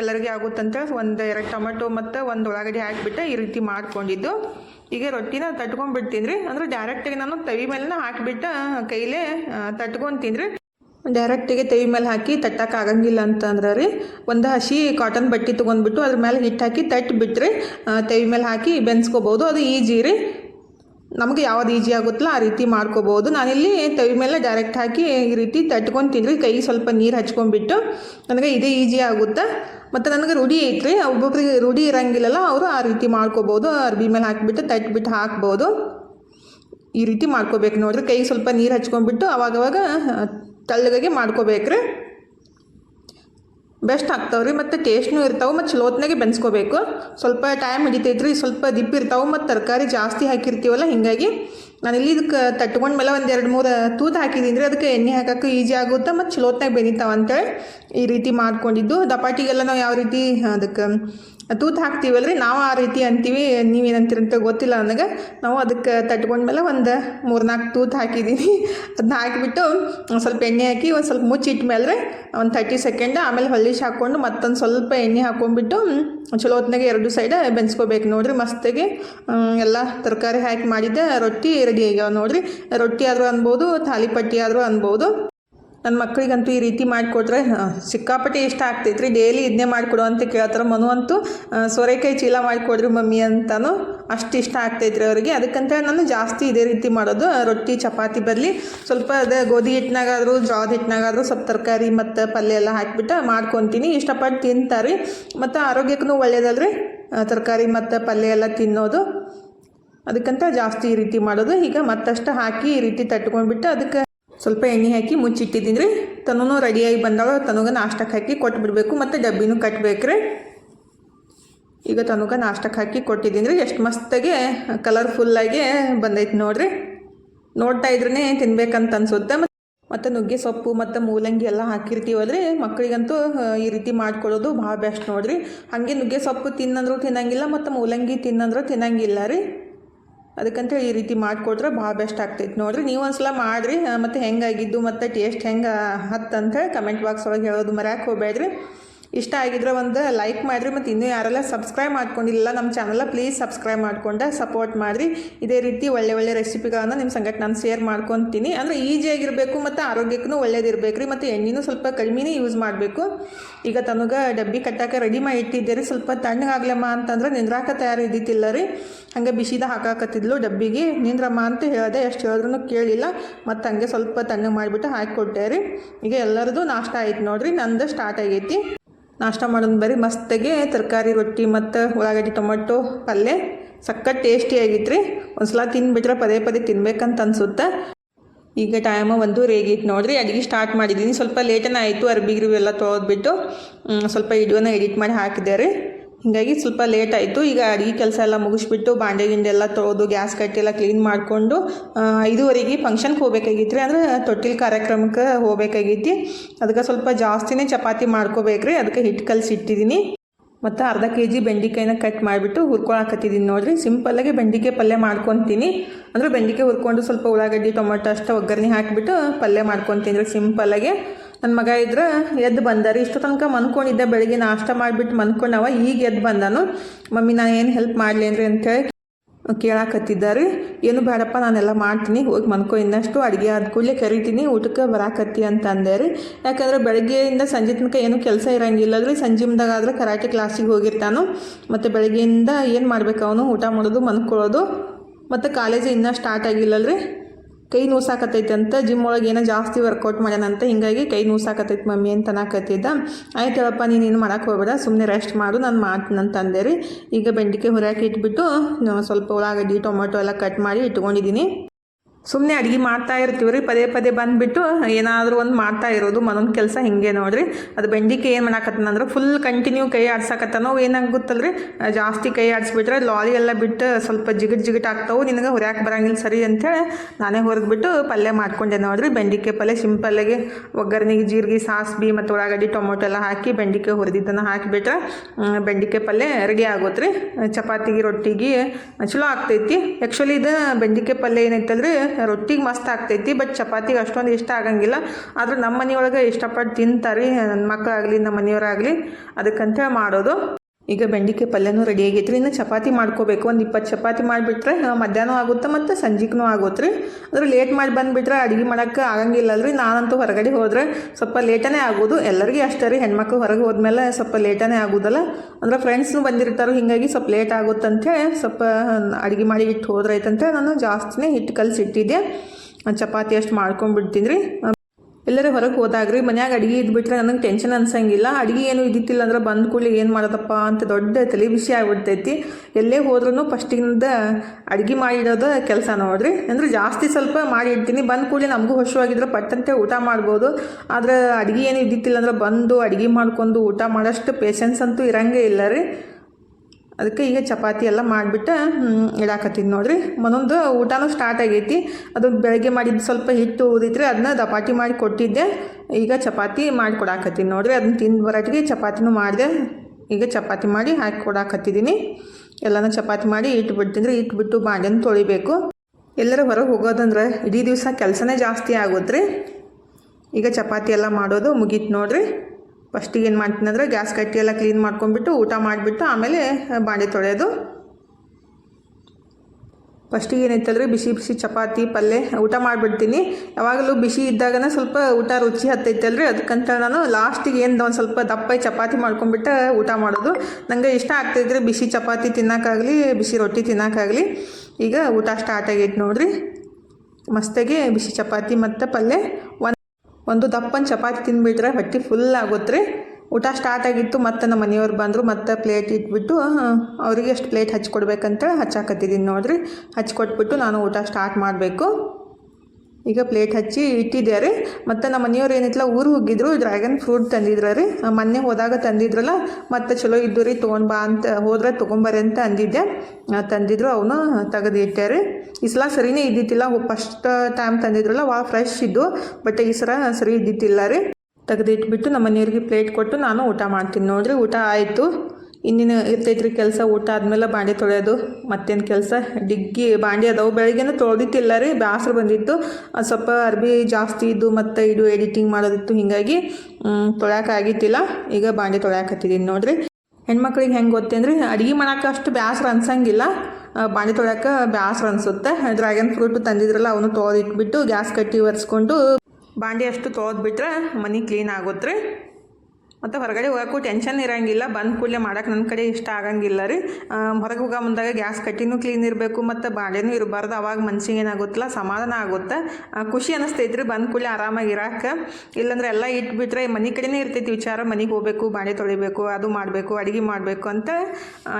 ಎಲ್ಲರಿಗೆ ಆಗುತ್ತಂತ ಒಂದು ಎರಡು ಟೊಮೆಟೊ ಮತ್ತು ಒಂದು ಉಳ್ಳಾಗಡ್ಡಿ ಹಾಕಿಬಿಟ್ಟು ಈ ರೀತಿ ಮಾಡ್ಕೊಂಡಿದ್ದು. ಈಗ ರೊಟ್ಟಿನ ತಟ್ಕೊಂಡ್ಬಿಡ್ತೀನಿ ರೀ, ಅಂದ್ರೆ ಡೈರೆಕ್ಟಾಗಿ ನಾನು ತವಿ ಮೇಲೆ ಹಾಕಿಬಿಟ್ಟು ಕೈಲೇ ತಟ್ಕೊತೀನಿ ರೀ. ಡೈರೆಕ್ಟಿಗೆ ತೈ ಮೇಲೆ ಹಾಕಿ ತಟ್ಟಕ್ಕೆ ಆಗಂಗಿಲ್ಲ ಅಂತಂದ್ರೆ ರೀ, ಒಂದು ಹಸಿ ಕಾಟನ್ ಬಟ್ಟೆ ತೊಗೊಂಡ್ಬಿಟ್ಟು ಅದ್ರ ಮೇಲೆ ಹಿಟ್ಟು ಹಾಕಿ ತಟ್ಟಿಬಿಟ್ರೆ ತವಿ ಮೇಲೆ ಹಾಕಿ ಬೆನ್ಸ್ಕೋಬೋದು. ಅದು ಈಜಿ ರೀ. ನಮಗೆ ಯಾವ್ದು ಈಜಿ ಆಗುತ್ತಲ್ಲ ಆ ರೀತಿ ಮಾಡ್ಕೋಬೋದು. ನಾನಿಲ್ಲಿ ತವಿ ಮೇಲೆ ಡೈರೆಕ್ಟ್ ಹಾಕಿ ಈ ರೀತಿ ತಟ್ಕೊಂಡು ತಿಂದ್ರೆ ಕೈ ಸ್ವಲ್ಪ ನೀರು ಹಚ್ಕೊಂಡ್ಬಿಟ್ಟು ನನಗೆ ಇದೇ ಈಜಿ ಆಗುತ್ತೆ? ಮತ್ತು ನನಗೆ ರೂಢಿ ಐತ್ರಿ. ಒಬ್ಬೊಬ್ರಿಗೆ ರೂಢಿ ಇರಂಗಿಲ್ಲಲ್ಲ, ಅವರು ಆ ರೀತಿ ಮಾಡ್ಕೋಬೋದು. ಅರ್ಬಿ ಮೇಲೆ ಹಾಕಿಬಿಟ್ಟು ತಟ್ಬಿಟ್ಟು ಹಾಕ್ಬೋದು. ಈ ರೀತಿ ಮಾಡ್ಕೋಬೇಕು ನೋಡ್ರಿ. ಕೈ ಸ್ವಲ್ಪ ನೀರು ಹಚ್ಕೊಂಡ್ಬಿಟ್ಟು ಅವಾಗವಾಗ ತೆಳ್ಳಗಾಗಿ ಮಾಡ್ಕೋಬೇಕ್ರಿ. ಬೆಸ್ಟ್ ಆಗ್ತಾವ್ರಿ, ಮತ್ತು ಟೇಸ್ಟ್ನೂ ಇರ್ತಾವೆ, ಮತ್ತು ಚಲೋತ್ನಾಗೆ ಬೆನ್ಸ್ಕೋಬೇಕು. ಸ್ವಲ್ಪ ಟೈಮ್ ಹಿಡಿತೈತ್ರಿ, ಸ್ವಲ್ಪ ದಿಪ್ಪಿರ್ತಾವೆ ಮತ್ತು ತರಕಾರಿ ಜಾಸ್ತಿ ಹಾಕಿರ್ತೀವಲ್ಲ, ಹೀಗಾಗಿ ಇಲ್ಲಿ ಇದಕ್ಕೆ ತಟ್ಕೊಂಡ್ಮೇಲೆ ಒಂದು ಎರಡು ಮೂರು ತೂತು ಹಾಕಿದ್ದೀನಿ ರೀ ಅದಕ್ಕೆ ಎಣ್ಣೆ ಹಾಕೋಕ್ಕೆ ಈಜಿ ಆಗುತ್ತೆ, ಮತ್ತು ಚಲೋತ್ನಾಗ ಬೆನಿತಾವ ಅಂತೇಳಿ ಈ ರೀತಿ ಮಾಡ್ಕೊಂಡಿದ್ದು. ದಪಾಟಿಗೆಲ್ಲ ನಾವು ಯಾವ ರೀತಿ ಅದಕ್ಕೆ ತೂತು ಹಾಕ್ತೀವಲ್ರಿ? ನಾವು ಆ ರೀತಿ ಅಂತೀವಿ. ನೀವೇನಂತೀರಂತ ಗೊತ್ತಿಲ್ಲ ನನಗೆ. ನಾವು ಅದಕ್ಕೆ ತಟ್ಕೊಂಡ್ಮೇಲೆ ಒಂದು ಮೂರ್ನಾಲ್ಕು ತೂತು ಹಾಕಿದ್ದೀನಿ ಅದನ್ನ ಹಾಕಿಬಿಟ್ಟು ಒಂದು ಸ್ವಲ್ಪ ಎಣ್ಣೆ ಹಾಕಿ ಒಂದು ಸ್ವಲ್ಪ ಮುಚ್ಚಿಟ್ಮೇಲೆ ಒಂದು ತರ್ಟಿ ಸೆಕೆಂಡ್ ಆಮೇಲೆ ಹೊಲಿಶ್ ಹಾಕ್ಕೊಂಡು ಮತ್ತೊಂದು ಸ್ವಲ್ಪ ಎಣ್ಣೆ ಹಾಕೊಂಡ್ಬಿಟ್ಟು ಚಲೋ ಹೊತ್ನಾಗೆ ಎರಡು ಸೈಡ ಬೆನ್ಸ್ಕೋಬೇಕು ನೋಡ್ರಿ. ಮಸ್ತಾಗಿ ಎಲ್ಲ ತರಕಾರಿ ಹಾಕಿ ಮಾಡಿದ್ದೆ ರೊಟ್ಟಿ ರೆಡಿ ಆಗ್ಯಾವ ನೋಡ್ರಿ. ರೊಟ್ಟಿ ಆದರೂ ಅನ್ಬೋದು ಥಾಲಿಪಟ್ಟಿ ಆದರೂ ಅನ್ಬೋದು. ನನ್ನ ಮಕ್ಕಳಿಗಂತೂ ಈ ರೀತಿ ಮಾಡಿಕೊಟ್ರೆ ಸಿಕ್ಕಾಪಟ್ಟೆ ಇಷ್ಟ ಆಗ್ತೈತ್ರಿ. ಡೈಲಿ ಇದನ್ನೇ ಮಾಡಿಕೊಡು ಅಂತ ಕೇಳ್ತಾರೆ. ಮನು ಅಂತೂ ಆ, ಸೋರೆಕಾಯಿ ಚೀಲ ಮಾಡಿಕೊಡ್ರಿ ಮಮ್ಮಿ ಅಂತಾನು ಅಷ್ಟು ಇಷ್ಟ ಆಗ್ತೈತ್ರಿ ಅವರಿಗೆ. ಅದಕ್ಕಂತ ನಾನು ಜಾಸ್ತಿ ಇದೇ ರೀತಿ ಮಾಡೋದು. ರೊಟ್ಟಿ ಚಪಾತಿ ಬರಲಿ ಸ್ವಲ್ಪ ಅದೇ ಗೋಧಿ ಹಿಟ್ಟಿನಾಗಾದರೂ ಜೋಳದ ಹಿಟ್ಟಿನಾಗಾದರೂ ಸ್ವಲ್ಪ ತರಕಾರಿ ಮತ್ತು ಪಲ್ಯ ಎಲ್ಲ ಹಾಕಿಬಿಟ್ಟು ಮಾಡ್ಕೊತೀನಿ. ಇಷ್ಟಪಟ್ಟು ತಿಂತಾರೆ. ಮತ್ತು ಆರೋಗ್ಯಕ್ಕೂ ಒಳ್ಳೇದಲ್ರಿ. ತರಕಾರಿ ಮತ್ತು ಪಲ್ಯ ಎಲ್ಲ ತಿನ್ನೋದು. ಅದಕ್ಕಂತ ಜಾಸ್ತಿ ಈ ರೀತಿ ಮಾಡೋದು. ಈಗ ಮತ್ತಷ್ಟು ಹಾಕಿ ಈ ರೀತಿ ತಟ್ಕೊಂಡ್ಬಿಟ್ಟು ಅದಕ್ಕೆ ಸ್ವಲ್ಪ ಎಣ್ಣೆ ಹಾಕಿ ಮುಚ್ಚಿಟ್ಟಿದ್ದೀನಿ ರೀ. ತನೂ ರೆಡಿಯಾಗಿ ಬಂದಾಗ ತನಗೆ ನಾಷ್ಟಕ್ಕೆ ಹಾಕಿ ಕೊಟ್ಟು ಬಿಡಬೇಕು ಮತ್ತು ಡಬ್ಬಿನೂ ಕಟ್ಟಬೇಕ್ರಿ ಈಗ ತನಗೆ ನಾಷ್ಟಕ್ಕೆ ಹಾಕಿ ಕೊಟ್ಟಿದ್ದೀನಿ ರೀ. ಎಷ್ಟು ಮಸ್ತಾಗೆ ಕಲರ್ಫುಲ್ಲಾಗಿ ಬಂದೈತೆ ನೋಡಿರಿ. ನೋಡ್ತಾ ಇದ್ರೇ ತಿನ್ಬೇಕಂತ ಅನ್ಸುತ್ತೆ. ಮತ್ತು ನುಗ್ಗೆ ಸೊಪ್ಪು, ಮತ್ತು ಮೂಲಂಗಿ ಎಲ್ಲ ಹಾಕಿರ್ತೀವಲ್ರಿ ಮಕ್ಕಳಿಗಂತೂ ಈ ರೀತಿ ಮಾಡ್ಕೊಳ್ಳೋದು ಭಾಳ ಬೆಸ್ಟ್ ನೋಡಿರಿ. ಹಾಗೆ ನುಗ್ಗೆ ಸೊಪ್ಪು ತಿನ್ನಂದ್ರೂ ತಿನ್ನಂಗಿಲ್ಲ, ಮತ್ತು ಮೂಲಂಗಿ ತಿನ್ನಂದ್ರೂ ತಿನ್ನಂಗಿಲ್ಲ ರೀ. ಅದಕ್ಕಂತೇಳಿ ಈ ರೀತಿ ಮಾಡಿಕೊಟ್ರೆ ಭಾಳ ಬೆಸ್ಟ್ ಆಗ್ತೈತೆ. ನೋಡ್ರಿ, ನೀವು ಒಂದ್ಸಲ ಮಾಡಿರಿ, ಮತ್ತು ಹೆಂಗಾಗಿದ್ದು, ಮತ್ತು ಟೇಸ್ಟ್ ಹೆಂಗೆ ಹತ್ತಂತ ಕಮೆಂಟ್ ಬಾಕ್ಸ್ ಒಳಗೆ ಹೇಳೋದು ಮರ್ಯಾಕೆ ಹೋಗ್ಬೇಡ್ರಿ. ಇಷ್ಟ ಆಗಿದ್ರೆ ಒಂದು ಲೈಕ್ ಮಾಡಿರಿ ಮತ್ತು ಇನ್ನೂ ಯಾರೆಲ್ಲ ಸಬ್ಸ್ಕ್ರೈಬ್ ಮಾಡ್ಕೊಂಡಿಲ್ಲ ನಮ್ಮ ಚಾನಲ್ನ ಪ್ಲೀಸ್ ಸಬ್ಸ್ಕ್ರೈಬ್ ಮಾಡ್ಕೊಂಡು ಸಪೋರ್ಟ್ ಮಾಡಿರಿ. ಇದೇ ರೀತಿ ಒಳ್ಳೆ ಒಳ್ಳೆ ರೆಸಿಪಿಗಳನ್ನು ನಿಮ್ಮ ಸಂಗಟ ನಾನು ಶೇರ್ ಮಾಡ್ಕೊತೀನಿ. ಅಂದರೆ ಈಜಿಯಾಗಿರಬೇಕು ಮತ್ತು ಆರೋಗ್ಯಕ್ಕೂ ಒಳ್ಳೇದಿರಬೇಕು ರೀ ಮತ್ತು ಎಣ್ಣೆನೂ ಸ್ವಲ್ಪ ಕಡಿಮೆನೇ ಯೂಸ್ ಮಾಡಬೇಕು. ಈಗ ತನಗೆ ಡಬ್ಬಿ ಕಟ್ಟಾಕೆ ರೆಡಿ ಮಾಡಿ ಇಟ್ಟಿದ್ದೆ ರೀ ಸ್ವಲ್ಪ ತಣ್ಣಗಾಗ್ಲಮ್ಮ ಅಂತಂದ್ರೆ ನಿಂದ್ರಾಕ ತಯಾರು ಇದ್ದಿತ್ತಿಲ್ಲ ರೀ. ಹಂಗೆ ಬಿಸಿದ ಹಾಕಾಕತ್ತಿದ್ಲು ಡಬ್ಬಿಗೆ. ನಿಂದ್ರಮ್ಮ ಅಂತ ಹೇಳಿದೆ, ಎಷ್ಟು ಹೇಳಿದ್ರು ಕೇಳಿಲ್ಲ. ಮತ್ತು ಹಂಗೆ ಸ್ವಲ್ಪ ತಣ್ಣಗೆ ಮಾಡಿಬಿಟ್ಟು ಹಾಕಿಕೊಟ್ಟೆ ರೀ. ಈಗ ಎಲ್ಲರದು ನಾಷ್ಟ ಆಯ್ತು ನೋಡಿರಿ, ನಂದು ಸ್ಟಾರ್ಟ್ ಆಗೈತಿ. ನಾಷ್ಟ ಮಾಡೋದು ಬರೀ ಮಸ್ತಾಗೆ ತರಕಾರಿ, ರೊಟ್ಟಿ ಮತ್ತು ಉಳ್ಳಾಗಡ್ಡಿ, ಟೊಮೆಟೊ ಪಲ್ಯ ಸಖತ್ ಟೇಸ್ಟಿ ಆಗಿತ್ತು ರೀ ಒಂದು ಸಲ ತಿಂದ್ಬಿಟ್ರೆ ಪದೇ ಪದೇ ತಿನ್ಬೇಕಂತ ಅನ್ಸುತ್ತೆ. ಈಗ ಟೈಮ ಒಂದು ರೇಗಿತ್ತು ನೋಡಿರಿ. ಅಡುಗೆ ಸ್ಟಾರ್ಟ್ ಮಾಡಿದ್ದೀನಿ ಸ್ವಲ್ಪ ಲೇಟನ ಆಯಿತು. ಅರ್ಬಿ, ಗಿರ್ಬಿ ಎಲ್ಲ ತೊಳೆದ್ಬಿಟ್ಟು ಸ್ವಲ್ಪ ವಿಡಿಯೋನ ಎಡಿಟ್ ಮಾಡಿ ಹಾಕಿದೆ ರೀ. ಹೀಗಾಗಿ ಸ್ವಲ್ಪ ಲೇಟ್ ಆಯಿತು. ಈಗ ಅಡುಗೆ ಕೆಲಸ ಎಲ್ಲ ಮುಗಿಸ್ಬಿಟ್ಟು ಬಾಂಡೆ ಗಿಂಡೆ ಎಲ್ಲ ತೊಳೆದು ಗ್ಯಾಸ್ ಕಟ್ಟಿ ಎಲ್ಲ ಕ್ಲೀನ್ ಮಾಡಿಕೊಂಡು ಐದುವರೆಗೆ ಫಂಕ್ಷನ್ಗೆ ಹೋಗ್ಬೇಕಾಗಿತ್ತು ರೀ ಅಂದ್ರೆ ತೊಟ್ಟಿಲ್ ಕಾರ್ಯಕ್ರಮಕ್ಕೆ ಹೋಗ್ಬೇಕಾಗಿತ್ತು. ಅದಕ್ಕೆ ಸ್ವಲ್ಪ ಜಾಸ್ತಿನೇ ಚಪಾತಿ ಮಾಡ್ಕೋಬೇಕ್ರಿ. ಅದಕ್ಕೆ ಹಿಟ್ಟು ಕಲಸಿ ಇಟ್ಟಿದ್ದೀನಿ. ಮತ್ತು ಅರ್ಧ ಕೆ ಜಿ ಬೆಂಡಿಕಾಯಿನ ಕಟ್ ಮಾಡಿಬಿಟ್ಟು ಹುರ್ಕೊಳಕತ್ತಿದ್ದೀನಿ ನೋಡಿರಿ. ಸಿಂಪಲ್ಲಾಗಿ ಬೆಂಡೆಕಾಯಿ ಪಲ್ಯ ಮಾಡ್ಕೊತೀನಿ. ಅಂದರೆ ಬೆಂಡೆಕಾಯಿ ಹುರ್ಕೊಂಡು ಸ್ವಲ್ಪ ಉಳ್ಳಾಗಡ್ಡಿ, ಟೊಮೊಟೊ ಅಷ್ಟು ಒಗ್ಗರಣೆ ಹಾಕಿಬಿಟ್ಟು ಪಲ್ಯ ಮಾಡ್ಕೊತೀನಿ. ರೀ ಸಿಂಪಲ್ಲಾಗಿ ನನ್ನ ಮಗ ಇದ್ರೆ ಎದ್ದು ಬಂದಾರಿ ಇಷ್ಟು ತನಕ ಮನ್ಕೊಂಡಿದ್ದೆ, ಬೆಳಗ್ಗೆ ನಾಷ್ಟ ಮಾಡಿಬಿಟ್ಟು ಮನ್ಕೊಂಡವ, ಈಗ ಎದ್ದು ಬಂದಾನು. ಮಮ್ಮಿ, ನಾನು ಏನು ಹೆಲ್ಪ್ ಮಾಡಲಿ ಅಂದ್ರೆ ಅಂತೇಳಿ ಕೇಳಾಕತ್ತಿದ್ದಾರೆ. ಏನು ಬೇಡಪ್ಪ, ನಾನೆಲ್ಲ ಮಾಡ್ತೀನಿ, ಹೋಗಿ ಮನ್ಕೊ ಇನ್ನಷ್ಟು ಅಡುಗೆ ಆದ ಕೂಡಲೇ ಕರಿತೀನಿ, ಊಟಕ್ಕೆ ಬರಾಕತ್ತಿ ಅಂತ ಅಂದೆ ರೀ. ಯಾಕಂದ್ರೆ ಬೆಳಗ್ಗೆಯಿಂದ ಸಂಜೆ ತನಕ ಏನು ಕೆಲಸ ಇರಂಗಿಲ್ಲ ರೀ. ಸಂಜೆ ಮುಂದಾಗಾದ್ರೆ ಕರಾಟೆ ಕ್ಲಾಸಿಗೆ ಹೋಗಿರ್ತಾನು. ಮತ್ತು ಬೆಳಗ್ಗೆಯಿಂದ ಏನು ಮಾಡ್ಬೇಕು ಅವನು? ಊಟ ಮಾಡೋದು, ಮನ್ಕೊಳ್ಳೋದು. ಮತ್ತು ಕಾಲೇಜು ಇನ್ನೂ ಸ್ಟಾರ್ಟ್ ಆಗಿಲ್ಲಲ್ರಿ. ಕೈ ನೋಸಾಕತ್ತೈತೆ ಅಂತ ಜಿಮ್ ಒಳಗೆ ಏನೋ ಜಾಸ್ತಿ ವರ್ಕೌಟ್ ಮಾಡ್ಯಾನಂತ ಹಿಂಗಾಗಿ ಕೈ ನೂಸಾಕತ್ತೈತೆ ಮಮ್ಮಿ ಅಂತ ಅನ್ನಕತ್ತಿದ್ದ ಆಯ್ತು ನೀನು ಏನು ಮಾಡಕ್ಕೆ ಹೋಗ್ಬೇಡ ಸುಮ್ಮನೆ ರೆಸ್ಟ್ ಮಾಡು, ನಾನು ಮಾಡ್ತೀನಿ ಅಂತ ಅಂದೆ ರೀ. ಈಗ ಬೆಂಡಿಕೆ ಹುರಿಯಾಕೆ ಇಟ್ಬಿಟ್ಟು ಸ್ವಲ್ಪ ಉಳ್ಳಾಗಡ್ಡಿ ಟೊಮೊಟೊ ಎಲ್ಲ ಕಟ್ ಮಾಡಿ ಇಟ್ಕೊಂಡಿದ್ದೀನಿ. ಸುಮ್ಮನೆ ಅಡುಗೆ ಮಾಡ್ತಾ ಇರ್ತೀವಿ ರೀ ಪದೇ ಪದೇ ಬಂದುಬಿಟ್ಟು ಏನಾದರೂ ಒಂದು ಮಾಡ್ತಾ ಇರೋದು ಮನೊಂದು ಕೆಲಸ ಹಿಂಗೆ ನೋಡ್ರಿ. ಅದು ಬೆಂಡಿಕೆ ಏನು ಮಾಡಾಕತ್ತನ ಅಂದ್ರೆ ಫುಲ್ ಕಂಟಿನ್ಯೂ ಕೈ ಆಡ್ಸಕತ್ತನೋ. ಏನಾಗುತ್ತಲ್ರಿ ಜಾಸ್ತಿ ಕೈ ಆಡಿಸ್ಬಿಟ್ರೆ ಲಾರಿ ಎಲ್ಲ ಬಿಟ್ಟು ಸ್ವಲ್ಪ ಜಿಗಿಟ್ ಜಿಗಿಟ್ ಆಗ್ತಾವೆ, ನಿನಗೆ ಹೊರ್ಯಾಕೆ ಬರಂಗಿಲ್ಲ ಸರಿ ಅಂತೇಳಿ ನಾನೇ ಹೊರಗ್ಬಿಟ್ಟು ಪಲ್ಯ ಮಾಡ್ಕೊಂಡೆ ನೋಡಿರಿ. ಬೆಂಡಿಕೆ ಪಲ್ಯ ಸಿಂಪಲ್ಲಾಗಿ ಒಗ್ಗರಣೆಗೆ ಜೀರಿಗೆ ಸಾಸ್ಬಿ ಮತ್ತು ಉಳ್ಳಾಗಡ್ಡಿ, ಟೊಮೊಟೊ ಎಲ್ಲ ಹಾಕಿ ಬೆಂಡಿಕೆ ಹುರಿದಿದ್ದನ್ನು ಹಾಕಿಬಿಟ್ರೆ ಬೆಂಡಿಕೆ ಪಲ್ಯ ರೆಡಿ ಆಗೋತ್ರಿ. ಚಪಾತಿಗೆ, ರೊಟ್ಟಿಗೆ ಚಲೋ ಆಗ್ತೈತಿ. ಆ್ಯಕ್ಚುಲಿ ಇದು ಬೆಂಡಿಕೆ ಪಲ್ಯ ಏನೈತಲ್ರಿ ರೊಟ್ಟಿಗೆ ಮಸ್ತ್ ಆಗ್ತೈತಿ ಬಟ್ ಚಪಾತಿಗೆ ಅಷ್ಟೊಂದು ಇಷ್ಟ ಆಗಂಗಿಲ್ಲ. ಆದ್ರೆ ನಮ್ಮ ಮನೆಯೊಳಗೆ ಇಷ್ಟಪಟ್ಟು ತಿಂತಾರೆ ನನ್ನ ಮಕ್ಕಳಾಗಲಿ ನಮ್ಮ ಮನೆಯವರಾಗಲಿ. ಅದಕ್ಕಂತ ಮಾಡೋದು. ಈಗ ಬೆಂಡಿಕಾಯಿ ಪಲ್ಯನೂ ರೆಡಿ ಆಗೈತೆ ರೀ ಇನ್ನು ಚಪಾತಿ ಮಾಡ್ಕೋಬೇಕು. ಒಂದು ಇಪ್ಪತ್ತು ಚಪಾತಿ ಮಾಡಿಬಿಟ್ರೆ ಮಧ್ಯಾಹ್ನ ಆಗುತ್ತೆ ಮತ್ತು ಸಂಜೆಗೂ ಆಗುತ್ತೆ ರೀ ಅಂದ್ರೆ ಲೇಟ್ ಮಾಡಿ ಬಂದುಬಿಟ್ರೆ ಅಡುಗೆ ಮಾಡೋಕ್ಕೆ ಆಗಂಗಿಲ್ಲ ಅಲ್ಲರಿ ನಾನಂತೂ ಹೊರಗಡೆ ಹೋದರೆ ಸ್ವಲ್ಪ ಲೇಟನೇ ಆಗೋದು. ಎಲ್ಲರಿಗೂ ಅಷ್ಟೇ ರೀ. ಹೆಣ್ಮಕ್ಳು ಹೊರಗೆ ಹೋದ್ಮೇಲೆ ಸ್ವಲ್ಪ ಲೇಟನೇ ಆಗೋದಲ್ಲ. ಅಂದ್ರೆ ಫ್ರೆಂಡ್ಸ್ನು ಬಂದಿರ್ತಾರೆ, ಹೀಗಾಗಿ ಸ್ವಲ್ಪ ಲೇಟ್ ಆಗುತ್ತಂತೇಳಿ ಸ್ವಲ್ಪ ಅಡುಗೆ ಮಾಡಿ ಇಟ್ಟು ಹೋದ್ರೈತಂತೇಳಿ ನಾನು ಜಾಸ್ತಿನೇ ಹಿಟ್ಟು ಕಲಸಿಟ್ಟಿದ್ದೆ. ಚಪಾತಿ ಅಷ್ಟು ಮಾಡ್ಕೊಂಡ್ಬಿಡ್ತೀನಿ ರೀ. ಎಲ್ಲರೂ ಹೊರಗೆ ಹೋದಾಗ್ರಿ, ಮನ್ಯಾಗ ಅಡುಗೆ ಇದ್ಬಿಟ್ರೆ ನನಗೆ ಟೆನ್ಷನ್ ಅನ್ಸಂಗಿಲ್ಲ. ಅಡುಗೆ ಏನು ಇದ್ದಿತ್ತಿಲ್ಲ ಅಂದ್ರೆ ಬಂದ ಕೂಡಲೇ ಏನು ಮಾಡೋದಪ್ಪ ಅಂತ ದೊಡ್ಡ ತಲೆ ಬಿಸಿ ಆಗ್ಬಿಡ್ತೈತಿ. ಎಲ್ಲೇ ಹೋದ್ರೂ ಫಸ್ಟಿಂದ ಅಡುಗೆ ಮಾಡಿಡೋದ ಕೆಲಸ ನೋಡ್ರಿ. ಅಂದ್ರೆ ಜಾಸ್ತಿ ಸ್ವಲ್ಪ ಮಾಡಿ ಇಡ್ತೀನಿ ಬಂದ ಕೂಡಲೇ ನಮಗೂ ಹಸುವಾಗಿದ್ರೆ ಪಟ್ಟಂತೆ ಊಟ ಮಾಡ್ಬೋದು. ಆದ್ರೆ ಅಡುಗೆ ಏನು ಇದ್ದಿತ್ತಿಲ್ಲ ಅಂದ್ರೆ ಬಂದು ಅಡುಗೆ ಮಾಡ್ಕೊಂಡು ಊಟ ಮಾಡೋಷ್ಟು ಪೇಷನ್ಸ್ ಅಂತೂ ಇರಂಗೇ ಇಲ್ಲ ರೀ. ಅದಕ್ಕೆ ಈಗ ಚಪಾತಿ ಎಲ್ಲ ಮಾಡಿಬಿಟ್ಟು ಇಡಾಕತ್ತೀನಿ ನೋಡಿರಿ. ಮನೊಂದು ಊಟನೂ ಸ್ಟಾರ್ಟ್ ಆಗೈತಿ. ಅದು ಬೆಳಗ್ಗೆ ಮಾಡಿದ್ದು ಸ್ವಲ್ಪ ಹಿಟ್ಟು ಉದಿತ್ರಿ ಅದನ್ನ ದಪಾಟಿ ಮಾಡಿ ಕೊಟ್ಟಿದ್ದೆ. ಈಗ ಚಪಾತಿ ಮಾಡಿ ಕೊಡಾಕತ್ತೀನಿ ನೋಡಿರಿ. ಅದನ್ನ ತಿಂದು ಬರೋಟಿಗೆ ಚಪಾತಿನೂ ಮಾಡಿದೆ. ಈಗ ಚಪಾತಿ ಮಾಡಿ ಹಾಕಿ ಕೊಡಾಕತ್ತಿದ್ದೀನಿ. ಎಲ್ಲನೂ ಚಪಾತಿ ಮಾಡಿ ಇಟ್ಟು ಬಿಡ್ತೀನಿ ರೀ. ಇಟ್ಬಿಟ್ಟು ಬಾಂಡೆನ ತೊಳಿಬೇಕು. ಎಲ್ಲರೂ ಹೊರಗೆ ಹೋಗೋದಂದ್ರೆ ಇಡೀ ದಿವಸ ಕೆಲಸನೇ ಜಾಸ್ತಿ ಆಗುತ್ತೆ ಈಗ ಚಪಾತಿ ಎಲ್ಲ ಮಾಡೋದು ಮುಗೀತು ನೋಡ್ರಿ. ಫಸ್ಟಿಗೆ ಏನು ಮಾಡ್ತೀನಿ ಅಂದರೆ ಗ್ಯಾಸ್ ಕಟ್ಟಿ ಎಲ್ಲ ಕ್ಲೀನ್ ಮಾಡ್ಕೊಂಡ್ಬಿಟ್ಟು ಊಟ ಮಾಡಿಬಿಟ್ಟು ಆಮೇಲೆ ಬಾಂಡೆ ತೊಳೆಯೋದು. ಫಸ್ಟಿಗೆ ಏನಾಯ್ತಲ್ರಿ ಬಿಸಿ ಬಿಸಿ ಚಪಾತಿ ಪಲ್ಯ ಊಟ ಮಾಡಿಬಿಡ್ತೀನಿ. ಯಾವಾಗಲೂ ಬಿಸಿ ಇದ್ದಾಗನೇ ಸ್ವಲ್ಪ ಊಟ ರುಚಿ ಹತ್ತೈತಲ್ರಿ ಅದಕ್ಕಂತ ನಾನು ಲಾಸ್ಟಿಗೆ ಏನು ಒಂದು ಸ್ವಲ್ಪ ದಪ್ಪ ಚಪಾತಿ ಮಾಡ್ಕೊಂಡ್ಬಿಟ್ಟು ಊಟ ಮಾಡೋದು. ನನಗೆ ಇಷ್ಟ ಆಗ್ತಿದ್ರೆ ಬಿಸಿ ಚಪಾತಿ ತಿನ್ನೋಕ್ಕಾಗಲಿ, ಬಿಸಿ ರೊಟ್ಟಿ ತಿನ್ನೋಕ್ಕಾಗಲಿ. ಈಗ ಊಟ ಸ್ಟಾರ್ಟ್ ಆಗೈತೆ ನೋಡಿರಿ. ಮಸ್ತಾಗಿ ಬಿಸಿ ಚಪಾತಿ ಮತ್ತು ಪಲ್ಯ ಒಂದು ಒಂದು ದಪ್ಪನ ಚಪಾತಿ ತಿಂದುಬಿಟ್ರೆ ಹೊಟ್ಟೆ ಫುಲ್ ಆಗುತ್ತೆ ಊಟ ಸ್ಟಾರ್ಟ್ ಆಗಿತ್ತು, ಮತ್ತೆ ನಮ್ಮ ಮನೆಯವ್ರು ಬಂದರು, ಮತ್ತೆ ಪ್ಲೇಟ್ ಇಟ್ಬಿಟ್ಟು ಅವರಿಗೆ ಎಷ್ಟು ಪ್ಲೇಟ್ ಹಚ್ಕೊಡ್ಬೇಕಂತ ಹಚ್ಚಾಕತ್ತಿದ್ದೀನಿ ನೋಡಿರಿ. ಹಚ್ಕೊಟ್ಬಿಟ್ಟು ನಾನು ಊಟ ಸ್ಟಾರ್ಟ್ ಮಾಡಬೇಕು. ಈಗ ಪ್ಲೇಟ್ ಹಚ್ಚಿ ಇಟ್ಟಿದ್ದಾರೆ. ಮತ್ತು ನಮ್ಮ ಮನೆಯವ್ರು ಏನಿತ್ತಲ್ಲ, ಊರು ಹೋಗಿದ್ರು ಡ್ರ್ಯಾಗನ್ ಫ್ರೂಟ್ ತಂದಿದ್ರ ರೀ. ಮೊನ್ನೆ ಹೋದಾಗ ತಂದಿದ್ರಲ್ಲ, ಮತ್ತು ಚಲೋ ಇದ್ದು ರೀ, ತೊಗೊಂಡು ಬಾ ಅಂತ ಹೋದ್ರೆ ತೊಗೊಂಬರ್ರಿ ಅಂತ ಅಂದಿದ್ದೆ. ತಂದಿದ್ರು, ಅವನು ತೆಗೆದು ಇಟ್ಟಾರೆ. ಈ ಸಲ ಸರಿನೇ ಇದ್ದಿತ್ತಿಲ್ಲ ಫಸ್ಟ್ ಟೈಮ್ ತಂದಿದ್ರಲ್ಲ, ವಾ ಫ್ರೆಶ್ ಇದ್ದು ಬಟ್ ಈ ಸಲ ಸರಿ ಇದ್ದಿತ್ತಿಲ್ಲ ರೀ. ತೆಗೆದಿಟ್ಬಿಟ್ಟು ನಮ್ಮ ಮನೆಯವ್ರಿಗೆ ಪ್ಲೇಟ್ ಕೊಟ್ಟು ನಾನು ಊಟ ಮಾಡ್ತೀನಿ ನೋಡಿರಿ, ಊಟ ಆಯಿತು. ಇನ್ನೇನು ಇರ್ತೈತ್ರಿ ಕೆಲಸ ಊಟ ಆದಮೇಲೆ ಬಾಂಡೆ ತೊಳೆಯೋದು, ಮತ್ತೇನು ಕೆಲಸ? ಡಿಗ್ಗಿ ಬಾಂಡೆ ಅದಾವು. ಬೆಳಗ್ಗೆನೂ ತೊಳೆದಿತ್ತಿಲ್ಲ ರೀ ಬೇಸರ ಬಂದಿತ್ತು. ಸ್ವಲ್ಪ ಅರ್ಬಿ ಜಾಸ್ತಿ ಇದ್ದು ಮತ್ತು ಇದು ಎಡಿಟಿಂಗ್ ಮಾಡೋದಿತ್ತು, ಹೀಗಾಗಿ ತೊಳ್ಯಾಕೆ ಈಗ ಬಾಂಡೆ ತೊಳ್ಯಾಕತ್ತಿದ್ದೀನಿ ನೋಡಿರಿ. ಹೆಣ್ಮಕ್ಳಿಗೆ ಹೆಂಗೆ ಗೊತ್ತೇನ್ರಿ? ಅಡುಗೆ ಮಾಡೋಕೆ ಅಷ್ಟು ಬೇಸರ ಅನ್ಸಂಗಿಲ್ಲ. ಬಾಂಡೆ ತೊಳ್ಯಾಕೆ ಬೇಸರ ಅನಿಸುತ್ತೆ. ಡ್ರ್ಯಾಗನ್ ಫ್ರೂಟ್ ತಂದಿದ್ರಲ್ಲ, ಅವನು ತೊಳೆದಿಟ್ಬಿಟ್ಟು ಗ್ಯಾಸ್ ಕಟ್ಟಿ ಒರೆಸ್ಕೊಂಡು ಬಾಂಡೆ ಅಷ್ಟು ತೊಳೆದ್ಬಿಟ್ರೆ ಮನೆ ಕ್ಲೀನ್ ಆಗುತ್ತೆ ರೀ. ಮತ್ತು ಹೊರಗಡೆ ಹೋಗೋಕ್ಕೂ ಟೆನ್ಷನ್ ಇರೋಂಗಿಲ್ಲ. ಬಂದ ಕೂಡಲೇ ಮಾಡೋಕೆ ನನ್ನ ಕಡೆ ಇಷ್ಟ ಆಗಂಗಿಲ್ಲ ರೀ. ಹೊರಗೆ ಹೋಗೋ ಮುಂದಾಗ ಗ್ಯಾಸ್ ಕಟ್ಟಿನೂ ಕ್ಲೀನ್ ಇರಬೇಕು ಮತ್ತು ಬಾಳೆನೂ ಇರಬಾರ್ದು. ಅವಾಗ ಮನ್ಸಿಗೆ ಏನಾಗುತ್ತಲ್ಲ, ಸಮಾಧಾನ ಆಗುತ್ತೆ. ಖುಷಿ ಅನ್ನಿಸ್ತೈತ್ರಿ ಬಂದ ಕೂಡಲೇ ಆರಾಮಾಗಿ ಇರೋಕೆ. ಇಲ್ಲಾಂದ್ರೆ ಎಲ್ಲ ಇಟ್ಬಿಟ್ರೆ ಮನೆ ಕಡೆನೇ ಇರ್ತೈತಿ ವಿಚಾರ. ಮನೆಗೆ ಹೋಗಬೇಕು, ಬಾಳೆ ತೊಳಿಬೇಕು, ಅದು ಮಾಡಬೇಕು, ಅಡುಗೆ ಮಾಡಬೇಕು ಅಂತ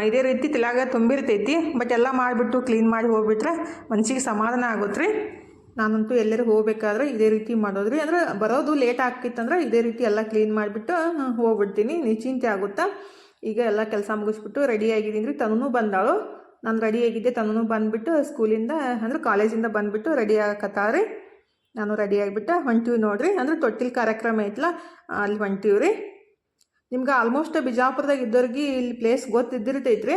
ಇದೇ ರೀತಿ ತಿಲಾಗ ತುಂಬಿರ್ತೈತಿ. ಬಟ್ ಎಲ್ಲ ಮಾಡಿಬಿಟ್ಟು ಕ್ಲೀನ್ ಮಾಡಿ ಹೋಗ್ಬಿಟ್ರೆ ಮನ್ಸಿಗೆ ಸಮಾಧಾನ ಆಗುತ್ತೆ ರೀ ನಾನಂತೂ ಎಲ್ಲರೂ ಹೋಗ್ಬೇಕಾದ್ರೆ ಇದೇ ರೀತಿ ಮಾಡೋದ್ರಿ. ಅಂದ್ರೆ ಬರೋದು ಲೇಟ್ ಆಗ್ತಿತ್ತಂದ್ರೆ ಇದೇ ರೀತಿ ಎಲ್ಲ ಕ್ಲೀನ್ ಮಾಡಿಬಿಟ್ಟು ಹೋಗ್ಬಿಡ್ತೀನಿ. ನಿಶ್ಚಿಂತೆ ಆಗುತ್ತಾ? ಈಗ ಎಲ್ಲ ಕೆಲಸ ಮುಗಿಸ್ಬಿಟ್ಟು ರೆಡಿ ಆಗಿದ್ದೀನಿ. ರೀ ತನೂ ಬಂದಾಳು. ನಾನು ರೆಡಿ ಆಗಿದ್ದೆ. ತನೂ ಬಂದುಬಿಟ್ಟು ಸ್ಕೂಲಿಂದ ಅಂದ್ರೆ ಕಾಲೇಜಿಂದ ಬಂದುಬಿಟ್ಟು ರೆಡಿ ಆಗಕತ್ತಾವ್ರಿ ನಾನು ರೆಡಿ ಆಗಿಬಿಟ್ಟು ಹೊಂಟೀವಿ ನೋಡ್ರಿ. ಅಂದ್ರೆ ತೊಟ್ಟಿಲ್ ಕಾರ್ಯಕ್ರಮ ಐತಲ್ಲ ಅಲ್ಲಿ ಹೊಂಟೀವಿ ರೀ ನಿಮ್ಗೆ ಆಲ್ಮೋಸ್ಟ್ ಬಿಜಾಪುರದಾಗ ಇದ್ದವ್ರಿಗೆ ಇಲ್ಲಿ ಪ್ಲೇಸ್ ಗೊತ್ತಿದ್ದಿರ್ತೈತ್ರಿ.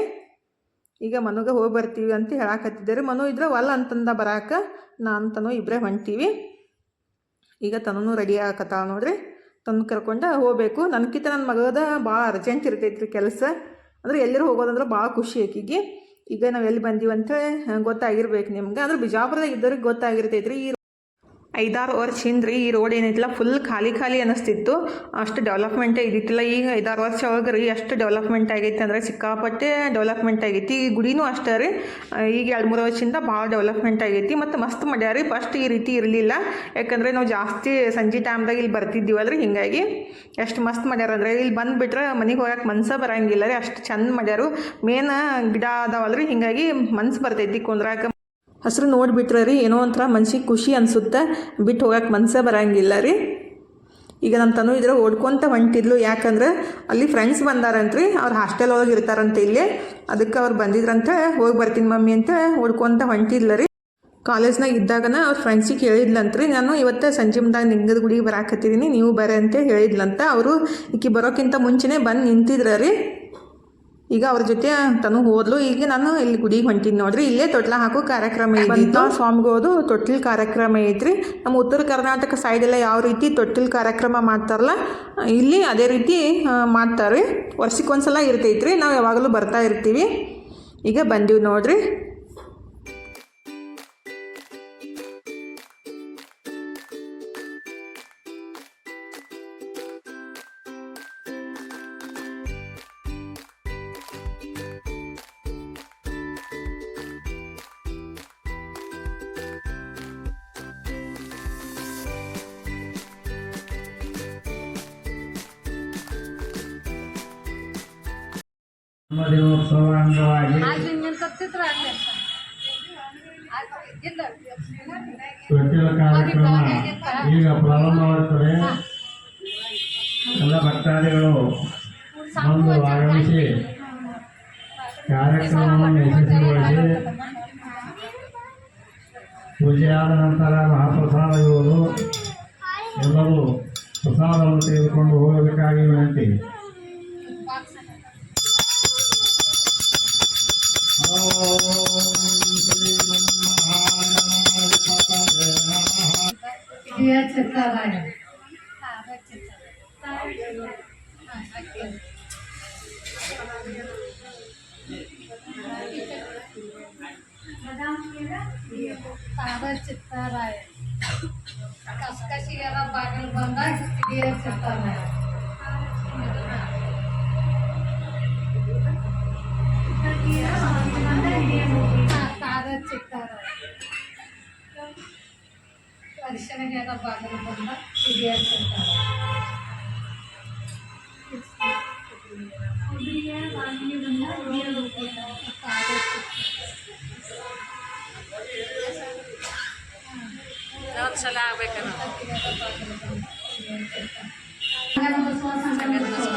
ಈಗ ಮನುಗೆ ಹೋಗಿ ಬರ್ತೀವಿ ಅಂತ ಹೇಳಾಕತ್ತಿದ್ದಾರೆ. ಮನು ಇದ್ರೆ ಒಲ್ಲ ಅಂತಂದ ಬರಾಕ ನಾನು ತನು ಇಬ್ಬರೇ ಹೊಂಟೀವಿ. ಈಗ ತನೂ ರೆಡಿ ಆಗಕತ್ತಾವ ನೋಡ್ರಿ. ತಂದು ಕರ್ಕೊಂಡು ಹೋಗ್ಬೇಕು. ನನಗಿಂತ ನನ್ನ ಮಗದ ಭಾಳ ಅರ್ಜೆಂಟ್ ಇರ್ತೈತ್ರಿ ಕೆಲಸ. ಅಂದ್ರೆ ಎಲ್ಲರೂ ಹೋಗೋದಂದ್ರೆ ಭಾಳ ಖುಷಿ ಆಕಿಗೆ. ಈಗ ನಾವು ಎಲ್ಲಿ ಬಂದೀವಿ ಅಂತ ಗೊತ್ತಾಗಿರ್ಬೇಕು ನಿಮ್ಗೆ. ಅಂದ್ರೆ ಬಿಜಾಪುರದಾಗ ಇದ್ದವ್ರಿಗೆ ಗೊತ್ತಾಗಿರ್ತೈತ್ರಿ ಈ ಐದಾರು ವರ್ಷ ಹಿಂದ್ರಿ ಈ ರೋಡ್ ಏನೈತಿಲ್ಲ ಫುಲ್ ಖಾಲಿ ಖಾಲಿ ಅನಿಸ್ತಿತ್ತು. ಅಷ್ಟು ಡೆವಲಪ್ಮೆಂಟೇ ಇದ್ದಿತ್ತಿಲ್ಲ ಈಗ ಐದಾರು ವರ್ಷ ಒಳಗೆ ರೀ ಎಷ್ಟು ಡೆವಲಪ್ಮೆಂಟ್ ಆಗೈತೆ ಅಂದರೆ ಸಿಕ್ಕಾಪಟ್ಟೆ ಡೆವಲಪ್ಮೆಂಟ್ ಆಗೈತಿ. ಈ ಗುಡಿನೂ ಅಷ್ಟೇ ರೀ. ಈಗ ಎರಡು ಮೂರು ವರ್ಷದಿಂದ ಭಾಳ ಡೆವಲಪ್ಮೆಂಟ್ ಆಗೈತಿ ಮತ್ತು ಮಸ್ತ್ ಮಾಡ್ಯಾರ ರೀ. ಫಸ್ಟ್ ಈ ರೀತಿ ಇರಲಿಲ್ಲ. ಯಾಕಂದರೆ ನಾವು ಜಾಸ್ತಿ ಸಂಜೆ ಟೈಮ್ದಾಗ ಇಲ್ಲಿ ಬರ್ತಿದ್ದೀವಲ್ಲ ರೀ, ಹಿಂಗಾಗಿ ಎಷ್ಟು ಮಸ್ತ್ ಮಾಡ್ಯಾರ ಅಂದರೆ ಇಲ್ಲಿ ಬಂದುಬಿಟ್ರೆ ಮನೆಗೆ ಹೋಗಕ್ಕೆ ಮನ್ಸ ಬರಂಗಿಲ್ಲ ರೀ. ಅಷ್ಟು ಚಂದ ಮಾಡ್ಯಾರು. ಮೇನ್ ಗಿಡ ಅದಾವಲ್ಲ ರೀ, ಹಿಂಗಾಗಿ ಮನ್ಸು ಬರ್ತೈತಿ ಕುಂದ್ರಾಕ. ಹಸ್ರು ನೋಡಿಬಿಟ್ರೆ ರೀ, ಏನೋ ಒಂಥರ ಮನ್ಸಿಗೆ ಖುಷಿ ಅನಿಸುತ್ತೆ. ಬಿಟ್ಟು ಹೋಗಕ್ಕೆ ಮನಸ್ಸೇ ಬರಂಗಿಲ್ಲ ರೀ. ಈಗ ನಮ್ಮ ತನು ಇದ್ರೆ ಓಡ್ಕೊತ ಹೊಂಟಿದ್ಲು. ಯಾಕಂದ್ರೆ ಅಲ್ಲಿ ಫ್ರೆಂಡ್ಸ್ ಬಂದಾರಂತ್ರಿ. ಅವ್ರು ಹಾಸ್ಟೆಲ್ ಒಳಗೆ ಇರ್ತಾರಂತೆ ಇಲ್ಲಿ. ಅದಕ್ಕೆ ಅವ್ರು ಬಂದಿದ್ರಂತೆ. ಹೋಗಿ ಬರ್ತೀನಿ ಮಮ್ಮಿ ಅಂತ ಓಡ್ಕೊತ ಹೊಂಟಿದ್ಲ ರೀ. ಕಾಲೇಜ್ನಾಗ ಇದ್ದಾಗನ ಅವ್ರ ಫ್ರೆಂಡ್ಸಿಗೆ ಹೇಳಿದ್ಲಂತ್ರಿ. ನಾನು ಇವತ್ತು ಸಂಜೆ ನಿಂಗದ ಗುಡಿಗೆ ಬರಾಕತ್ತಿದ್ದೀನಿ ನೀವು ಬರೆ ಅಂತ ಹೇಳಿದ್ಲಂತ. ಅವರು ಈಕಿ ಬರೋಕ್ಕಿಂತ ಮುಂಚೆನೇ ಬಂದು ನಿಂತಿದ್ರ ರೀ. ಈಗ ಅವ್ರ ಜೊತೆ ತನು ಹೋದ್ಲು. ಈಗ ನಾನು ಇಲ್ಲಿ ಗುಡಿಗೆ ಹೊಂಟೀನಿ ನೋಡ್ರಿ. ಇಲ್ಲೇ ತೊಟ್ಲ ಹಾಕೋ ಕಾರ್ಯಕ್ರಮ ಇದ್ದಿತ್ತು. ಸ್ವಾಮಿಗೋದು ತೊಟ್ಟಿಲ್ ಕಾರ್ಯಕ್ರಮ ಐತ್ರಿ. ನಮ್ಮ ಉತ್ತರ ಕರ್ನಾಟಕ ಸೈಡ್ ಎಲ್ಲ ಯಾವ ರೀತಿ ತೊಟ್ಟಿಲ್ ಕಾರ್ಯಕ್ರಮ ಮಾಡ್ತಾರಲ್ಲ ಇಲ್ಲಿ ಅದೇ ರೀತಿ ಮಾಡ್ತಾರೆ. ವರ್ಷಕ್ಕೊಂದ್ಸಲ ಇರ್ತೈತ್ರಿ. ನಾವು ಯಾವಾಗಲೂ ಬರ್ತಾ ಇರ್ತೀವಿ. ಈಗ ಬಂದೀವಿ ನೋಡ್ರಿ. ದಿನೋತ್ಸವ ಅಂಗವಾಗಿ ತೊಟ್ಟಿಲ ಕಾರ್ಯಕ್ರಮ ಈಗ ಪ್ರಾರಂಭವಾಗುತ್ತದೆ ಎಲ್ಲ ಭಕ್ತಾದಿಗಳು ಬಂದು ಆಗಮಿಸಿ ಕಾರ್ಯಕ್ರಮವನ್ನು ಯಶಸ್ವಿಗೊಳಿಸಿ ಪೂಜೆಯಾದ ನಂತರ ಮಹಾಪ್ರಸಾದ ಇರುವುದು. ಎಲ್ಲರೂ ಪ್ರಸಾದವನ್ನು ತೆಗೆದುಕೊಂಡು ಹೋಗಬೇಕಾಗಿ ವಿನಂತಿ. ಚಿತ್ತಾರಾಯ ಕಸಕಸಿಗೆಲ್ಲ ಬಾಗಿಲು ಬಂದಾಗ ಹಿರಿಯ ಚಿತ್ತಾರಾಯ ತಾರ ಚಿತ್ತಾರಾಯ ಅರಿಶಿಣಗೆಲ್ಲ ಬಾಗಿಲು ಬಂದ ಹಿರಿಯ ಚಿತ್ತಾರಾಯ ಒಂದ್ಸಲ ಆಗ್ಬೇಕನ್ನ ಸಿದ್ದೇಶ್ವರ ಸಿದ್ದೇಶ್ವರ ವೀರೇಶ್ವರ ವೀರೇಶ್ವರ ಸಿದ್ದೇಶ್ವರ ಸಂಗಮ ಬಸವ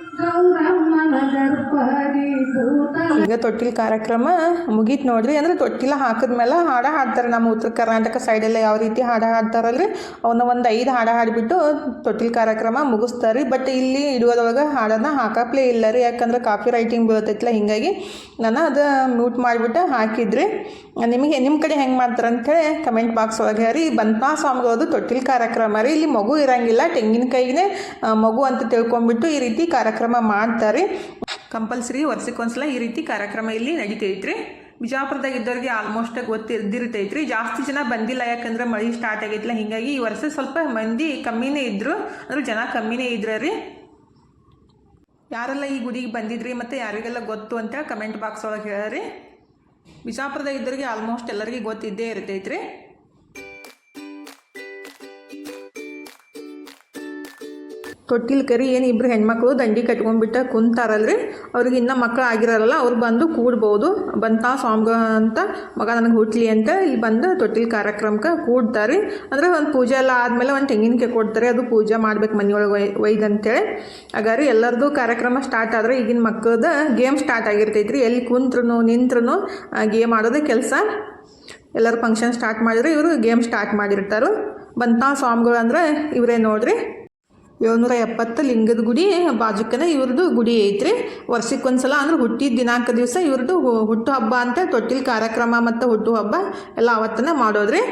ಈಗ ತೊಟ್ಟಿಲ್ ಕಾರ್ಯಕ್ರಮ ಮುಗೀತು ನೋಡ್ರಿ. ಅಂದ್ರೆ ತೊಟ್ಟಿಲ ಹಾಕಿದ್ಮೇಲೆ ಹಾಡ ಹಾಡ್ತಾರೆ. ನಮ್ಮ ಉತ್ತರ ಕರ್ನಾಟಕ ಸೈಡೆಲ್ಲ ಯಾವ ರೀತಿ ಹಾಡ ಹಾಡ್ತಾರಲ್ರಿ? ಅವನ್ನ ಒಂದು ಐದು ಹಾಡ ಹಾಡಿಬಿಟ್ಟು ತೊಟ್ಟಿಲ್ ಕಾರ್ಯಕ್ರಮ ಮುಗಿಸ್ತಾರೆ ಬಟ್ ಇಲ್ಲಿ ಇಡುವುದೊಳಗೆ ಹಾಡನ್ನ ಹಾಕಪ್ಲೇ ಇಲ್ಲ ರೀ ಯಾಕಂದ್ರೆ ಕಾಫಿ ರೈಟಿಂಗ್ ಬೀಳತೈತಿಲ್ಲ ಹಿಂಗಾಗಿ ನಾನು ಅದು ಮ್ಯೂಟ್ ಮಾಡಿಬಿಟ್ಟು ಹಾಕಿದ್ರಿ. ನಿಮಗೆ ನಿಮ್ಮ ಕಡೆ ಹೆಂಗೆ ಮಾಡ್ತಾರೆ ಹೇಳಿ ಕಮೆಂಟ್ ಬಾಕ್ಸ್ ಒಳಗೆ ರೀ ಬಂತಾ ಸ್ವಾಮಿಗಳದು ತೊಟ್ಟಿಲ್ ಕಾರ್ಯಕ್ರಮ ರೀ. ಇಲ್ಲಿ ಮಗು ಇರಂಗಿಲ್ಲ. ತೆಂಗಿನಕಾಯಿನೇ ಮಗು ಅಂತ ತಿಳ್ಕೊಂಡ್ಬಿಟ್ಟು ಈ ರೀತಿ ಕಾರ್ಯಕ್ರಮ ಮಾಡ್ತಾರೆ. ಕಂಪಲ್ಸರಿ ವರ್ಷಕ್ಕೊಂದ್ಸಲ ಈ ರೀತಿ ಕಾರ್ಯಕ್ರಮ ಇಲ್ಲಿ ನಡೀತೈತ್ರಿ. ಬಿಜಾಪುರದಾಗ ಇದ್ದವ್ರಿಗೆ ಆಲ್ಮೋಸ್ಟ್ ಗೊತ್ತಿದ್ದಿರ್ತೈತ್ರಿ ಜಾಸ್ತಿ ಜನ ಬಂದಿಲ್ಲ, ಯಾಕಂದ್ರೆ ಮಳೆ ಸ್ಟಾರ್ಟ್ ಆಗೈತಿಲ್ಲ ಹಿಂಗಾಗಿ ಈ ವರ್ಷ ಸ್ವಲ್ಪ ಮಂದಿ ಕಮ್ಮಿನೇ ಇದ್ರು. ಅಂದ್ರೆ ಜನ ಕಮ್ಮಿನೇ ಇದ್ರ ರೀ. ಯಾರೆಲ್ಲ ಈ ಗುಡಿಗೆ ಬಂದಿದ್ರಿ ಮತ್ತೆ ಯಾರಿಗೆಲ್ಲ ಗೊತ್ತು ಅಂತ ಕಮೆಂಟ್ ಬಾಕ್ಸ್ ಒಳಗೆ ಹೇಳ್ರಿ. ಬಿಜಾಪುರದಾಗ ಇದ್ದವ್ರಿಗೆ ಆಲ್ಮೋಸ್ಟ್ ಎಲ್ಲರಿಗೆ ಗೊತ್ತಿದ್ದೇ ಇರ್ತೈತ್ರಿ. ತೊಟ್ಟಿಲ್ ಕರಿ, ಏನು ಇಬ್ಬರು ಹೆಣ್ಮಕ್ಳು ದಂಡಿ ಕಟ್ಕೊಂಡ್ಬಿಟ್ಟು ಕುಂತಾರಲ್ರಿ? ಅವ್ರಿಗೆ ಇನ್ನೂ ಮಕ್ಕಳು ಆಗಿರಲ್ಲ, ಅವ್ರು ಬಂದು ಕೂಡ್ಬೋದು. ಬಂತ ಸ್ವಾಮಿಗ ಅಂತ ಮಗ ನನಗೆ ಹುಟ್ಲಿ ಅಂತ ಇಲ್ಲಿ ಬಂದು ತೊಟ್ಟಿಲ್ ಕಾರ್ಯಕ್ರಮಕ್ಕೆ ಕೂಡ್ತಾರೆ. ಅಂದರೆ ಒಂದು ಪೂಜೆ ಎಲ್ಲ ಆದಮೇಲೆ ಒಂದು ತೆಂಗಿನಕಾಯಿ ಕೊಡ್ತಾರೆ, ಅದು ಪೂಜೆ ಮಾಡ್ಬೇಕು ಮನೆಯೊಳಗೆ ಒಯ್ ಒಯ್ದು ಅಂತೇಳಿ ಹಾಗಾದ್ರೆ ಎಲ್ಲರದು ಕಾರ್ಯಕ್ರಮ ಸ್ಟಾರ್ಟ್ ಆದರೆ ಈಗಿನ ಮಕ್ಕಳದ ಗೇಮ್ ಸ್ಟಾರ್ಟ್ ಆಗಿರ್ತೈತ್ರಿ. ಎಲ್ಲಿ ಕುಂತ್ರು ನಿಂತ್ರು ಗೇಮ್ ಆಡೋದೇ ಕೆಲಸ. ಎಲ್ಲರೂ ಫಂಕ್ಷನ್ ಸ್ಟಾರ್ಟ್ ಮಾಡಿದ್ರೆ ಇವರು ಗೇಮ್ ಸ್ಟಾರ್ಟ್ ಮಾಡಿರ್ತಾರೆ. ಬಂತ ಸ್ವಾಮಿಗಳು ಅಂದ್ರೆ ಇವರೇ ನೋಡ್ರಿ. ಏಳ್ನೂರ ಎಪ್ಪತ್ತು ಲಿಂಗದ ಗುಡಿ ಬಾಜುಕನ ಇವ್ರದ್ದು ಗುಡಿ ಐತ್ರಿ. ವರ್ಷಕ್ಕೆ ಒಂದ್ಸಲ ಅಂದ್ರೆ ಹುಟ್ಟಿದ ದಿನಾಂಕ ದಿವಸ ಇವ್ರದ್ದು ಹುಟ್ಟು ಹಬ್ಬ ಅಂತ ತೊಟ್ಟಿಲ್ ಕಾರ್ಯಕ್ರಮ ಮತ್ತು ಹುಟ್ಟು ಹಬ್ಬ ಎಲ್ಲ ಅವತ್ತನ ಮಾಡೋದ್ರಿ.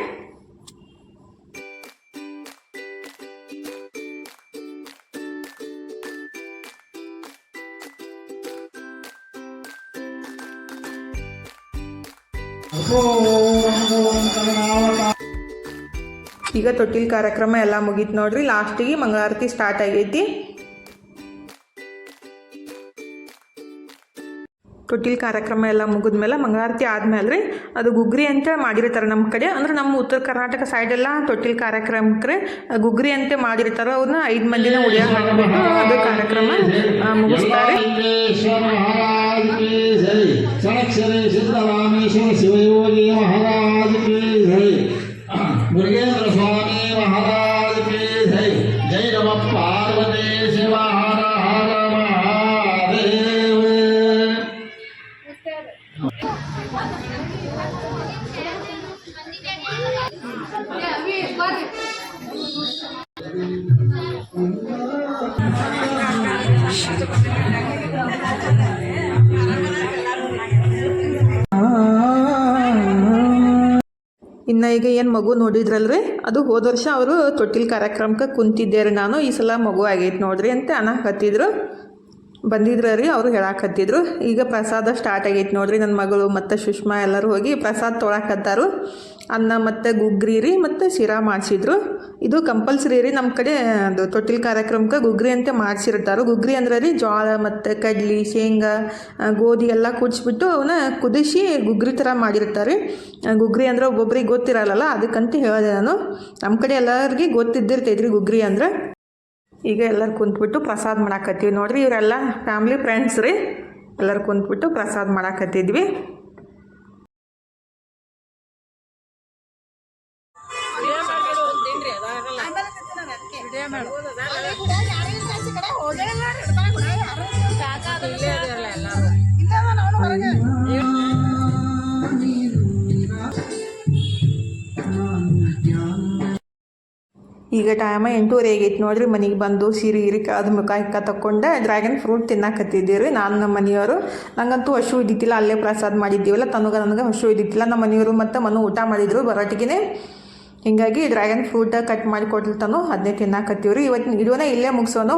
ಈಗ ತೊಟ್ಟಿಲ್ ಕಾರ್ಯಕ್ರಮ ಎಲ್ಲ ಮುಗೀತು ನೋಡ್ರಿ. ಲಾಸ್ಟಿಗೆ ಮಂಗಳಾರತಿ ಸ್ಟಾರ್ಟ್ ಆಗೈತಿ. ತೊಟ್ಟಿಲ್ ಕಾರ್ಯಕ್ರಮ ಎಲ್ಲ ಮುಗಿದ್ಮೇಲೆ ಮಂಗಳಾರತಿ ಆದಮೇಲೆ ರೀ ಅದು ಗುಗ್ರಿ ಅಂತ ಮಾಡಿರ್ತಾರೆ ನಮ್ಮ ಕಡೆ. ಅಂದ್ರೆ ನಮ್ಮ ಉತ್ತರ ಕರ್ನಾಟಕ ಸೈಡ್ ಸೈಡೆಲ್ಲ ತೊಟ್ಟಿಲ್ ಕಾರ್ಯಕ್ರಮಕ್ಕೆ ಗುಗ್ರಿ ಅಂತ ಮಾಡಿರ್ತಾರೆ. ಅವ್ರನ್ನ ಐದು ಮಂದಿನ ಉಳಿಯ ಅದು ಕಾರ್ಯಕ್ರಮ ಮುಗಿಸ್ತಾರೆ. ಮಗು ನೋಡಿದ್ರಲ್ರಿ? ಅದು ಹೋದ ವರ್ಷ ಅವರು ತೊಟ್ಟಿಲ್ ಕಾರ್ಯಕ್ರಮಕ್ಕೆ ಕುಂತಿದ್ದೆ ರೀ ನಾನು ಈ ಸಲ ಮಗು ಆಗೈತೆ ನೋಡ್ರಿ ಅಂತ ಅನ್ನಕತ್ತಿದ್ರು ಬಂದಿದ್ರು ರೀ ಅವರು ಹೇಳಾಕತ್ತಿದ್ರು. ಈಗ ಪ್ರಸಾದ ಸ್ಟಾರ್ಟ್ ಆಗೈತೆ ನೋಡ್ರಿ. ನನ್ನ ಮಗಳು ಮತ್ತು ಸುಷ್ಮಾ ಎಲ್ಲರೂ ಹೋಗಿ ಪ್ರಸಾದ ತೊಳಕತ್ತಾರು. ಅನ್ನ ಮತ್ತು ಗುಗ್ರಿ ರೀ, ಮತ್ತು ಶಿರಾ ಮಾಡಿಸಿದ್ರು. ಇದು ಕಂಪಲ್ಸರಿ ರೀ ನಮ್ಮ ಕಡೆ ಅದು ತೊಟ್ಟಿಲ್ ಕಾರ್ಯಕ್ರಮಕ್ಕೆ ಗುಗ್ರಿ ಅಂತ ಮಾಡಿಸಿರ್ತಾರೆ. ಗುಗ್ರಿ ಅಂದ್ರೆ ರೀ ಜೋಳ ಮತ್ತು ಕಡ್ಲಿ, ಶೇಂಗಾ ಗೋಧಿ ಎಲ್ಲ ಕುದಿಸ್ಬಿಟ್ಟು ಅವನ್ನ ಕುದಿಸಿ ಗುಗ್ರಿ ಥರ ಮಾಡಿರ್ತಾರೆ. ಗುಗ್ರಿ ಅಂದ್ರೆ ಒಬ್ಬೊಬ್ರಿಗೆ ಗೊತ್ತಿರಲ್ಲ ಅದಕ್ಕಂತ ಹೇಳಿದೆ ನಾನು. ನಮ್ಮ ಕಡೆ ಎಲ್ಲರಿಗೆ ಗೊತ್ತಿದ್ದಿರ್ತೈತ್ರಿ ಗುಗ್ರಿ ಅಂದ್ರೆ. ಈಗ ಎಲ್ಲರು ಕುಂತ್ಬಿಟ್ಟು ಪ್ರಸಾದ ಮಾಡಾಕತ್ತೀವಿ. ನೋಡ್ರಿ ಇವರೆಲ್ಲ ಫ್ಯಾಮ್ಲಿ ಫ್ರೆಂಡ್ಸ್ ರೀ, ಎಲ್ಲರು ಕುಂತ್ಬಿಟ್ಟು ಪ್ರಸಾದ ಮಾಡಾಕತ್ತಿದ್ವಿ. ಈಗ ಟೈಮ ಎಂಟೂವರೆ ಆಗೈತೆ ನೋಡ್ರಿ, ಮನೆಗೆ ಬಂದು ಸೀರೆ ಗಿರಿ ಅದು ಮುಖ ಹಿಕ್ಕ ತಕ್ಕೊಂಡೆ ಡ್ರ್ಯಾಗನ್ ಫ್ರೂಟ್ ತಿನ್ನಕತ್ತಿದ್ದೀವಿ ರೀ ನಾನು ನಮ್ಮ ಮನೆಯವರು. ನಂಗಂತೂ ಹಸು ಇದ್ದಿತ್ತಿಲ್ಲ ಅಲ್ಲೇ ಪ್ರಸಾದ ಮಾಡಿದ್ದೀವಲ್ಲ, ತನಗ ನನಗೆ ಹಸು ಇದ್ದಿತ್ತಿಲ್ಲ ನಮ್ಮ ಮನೆಯವರು ಮತ್ತು ಮನು ಊಟ ಮಾಡಿದ್ರು ಬರೋಟಿಗೆ ಹೀಗಾಗಿ ಡ್ರ್ಯಾಗನ್ ಫ್ರೂಟ್ ಕಟ್ ಮಾಡಿ ಕೊಡ್ಲಿರ್ತಾನು ಅದನ್ನೇ ತಿನ್ನಾಕತ್ತೀವಿ ರೀ ಇವತ್ತಿನ ವಿಡಿಯೋನ ಇಲ್ಲೇ ಮುಗಿಸೋನು.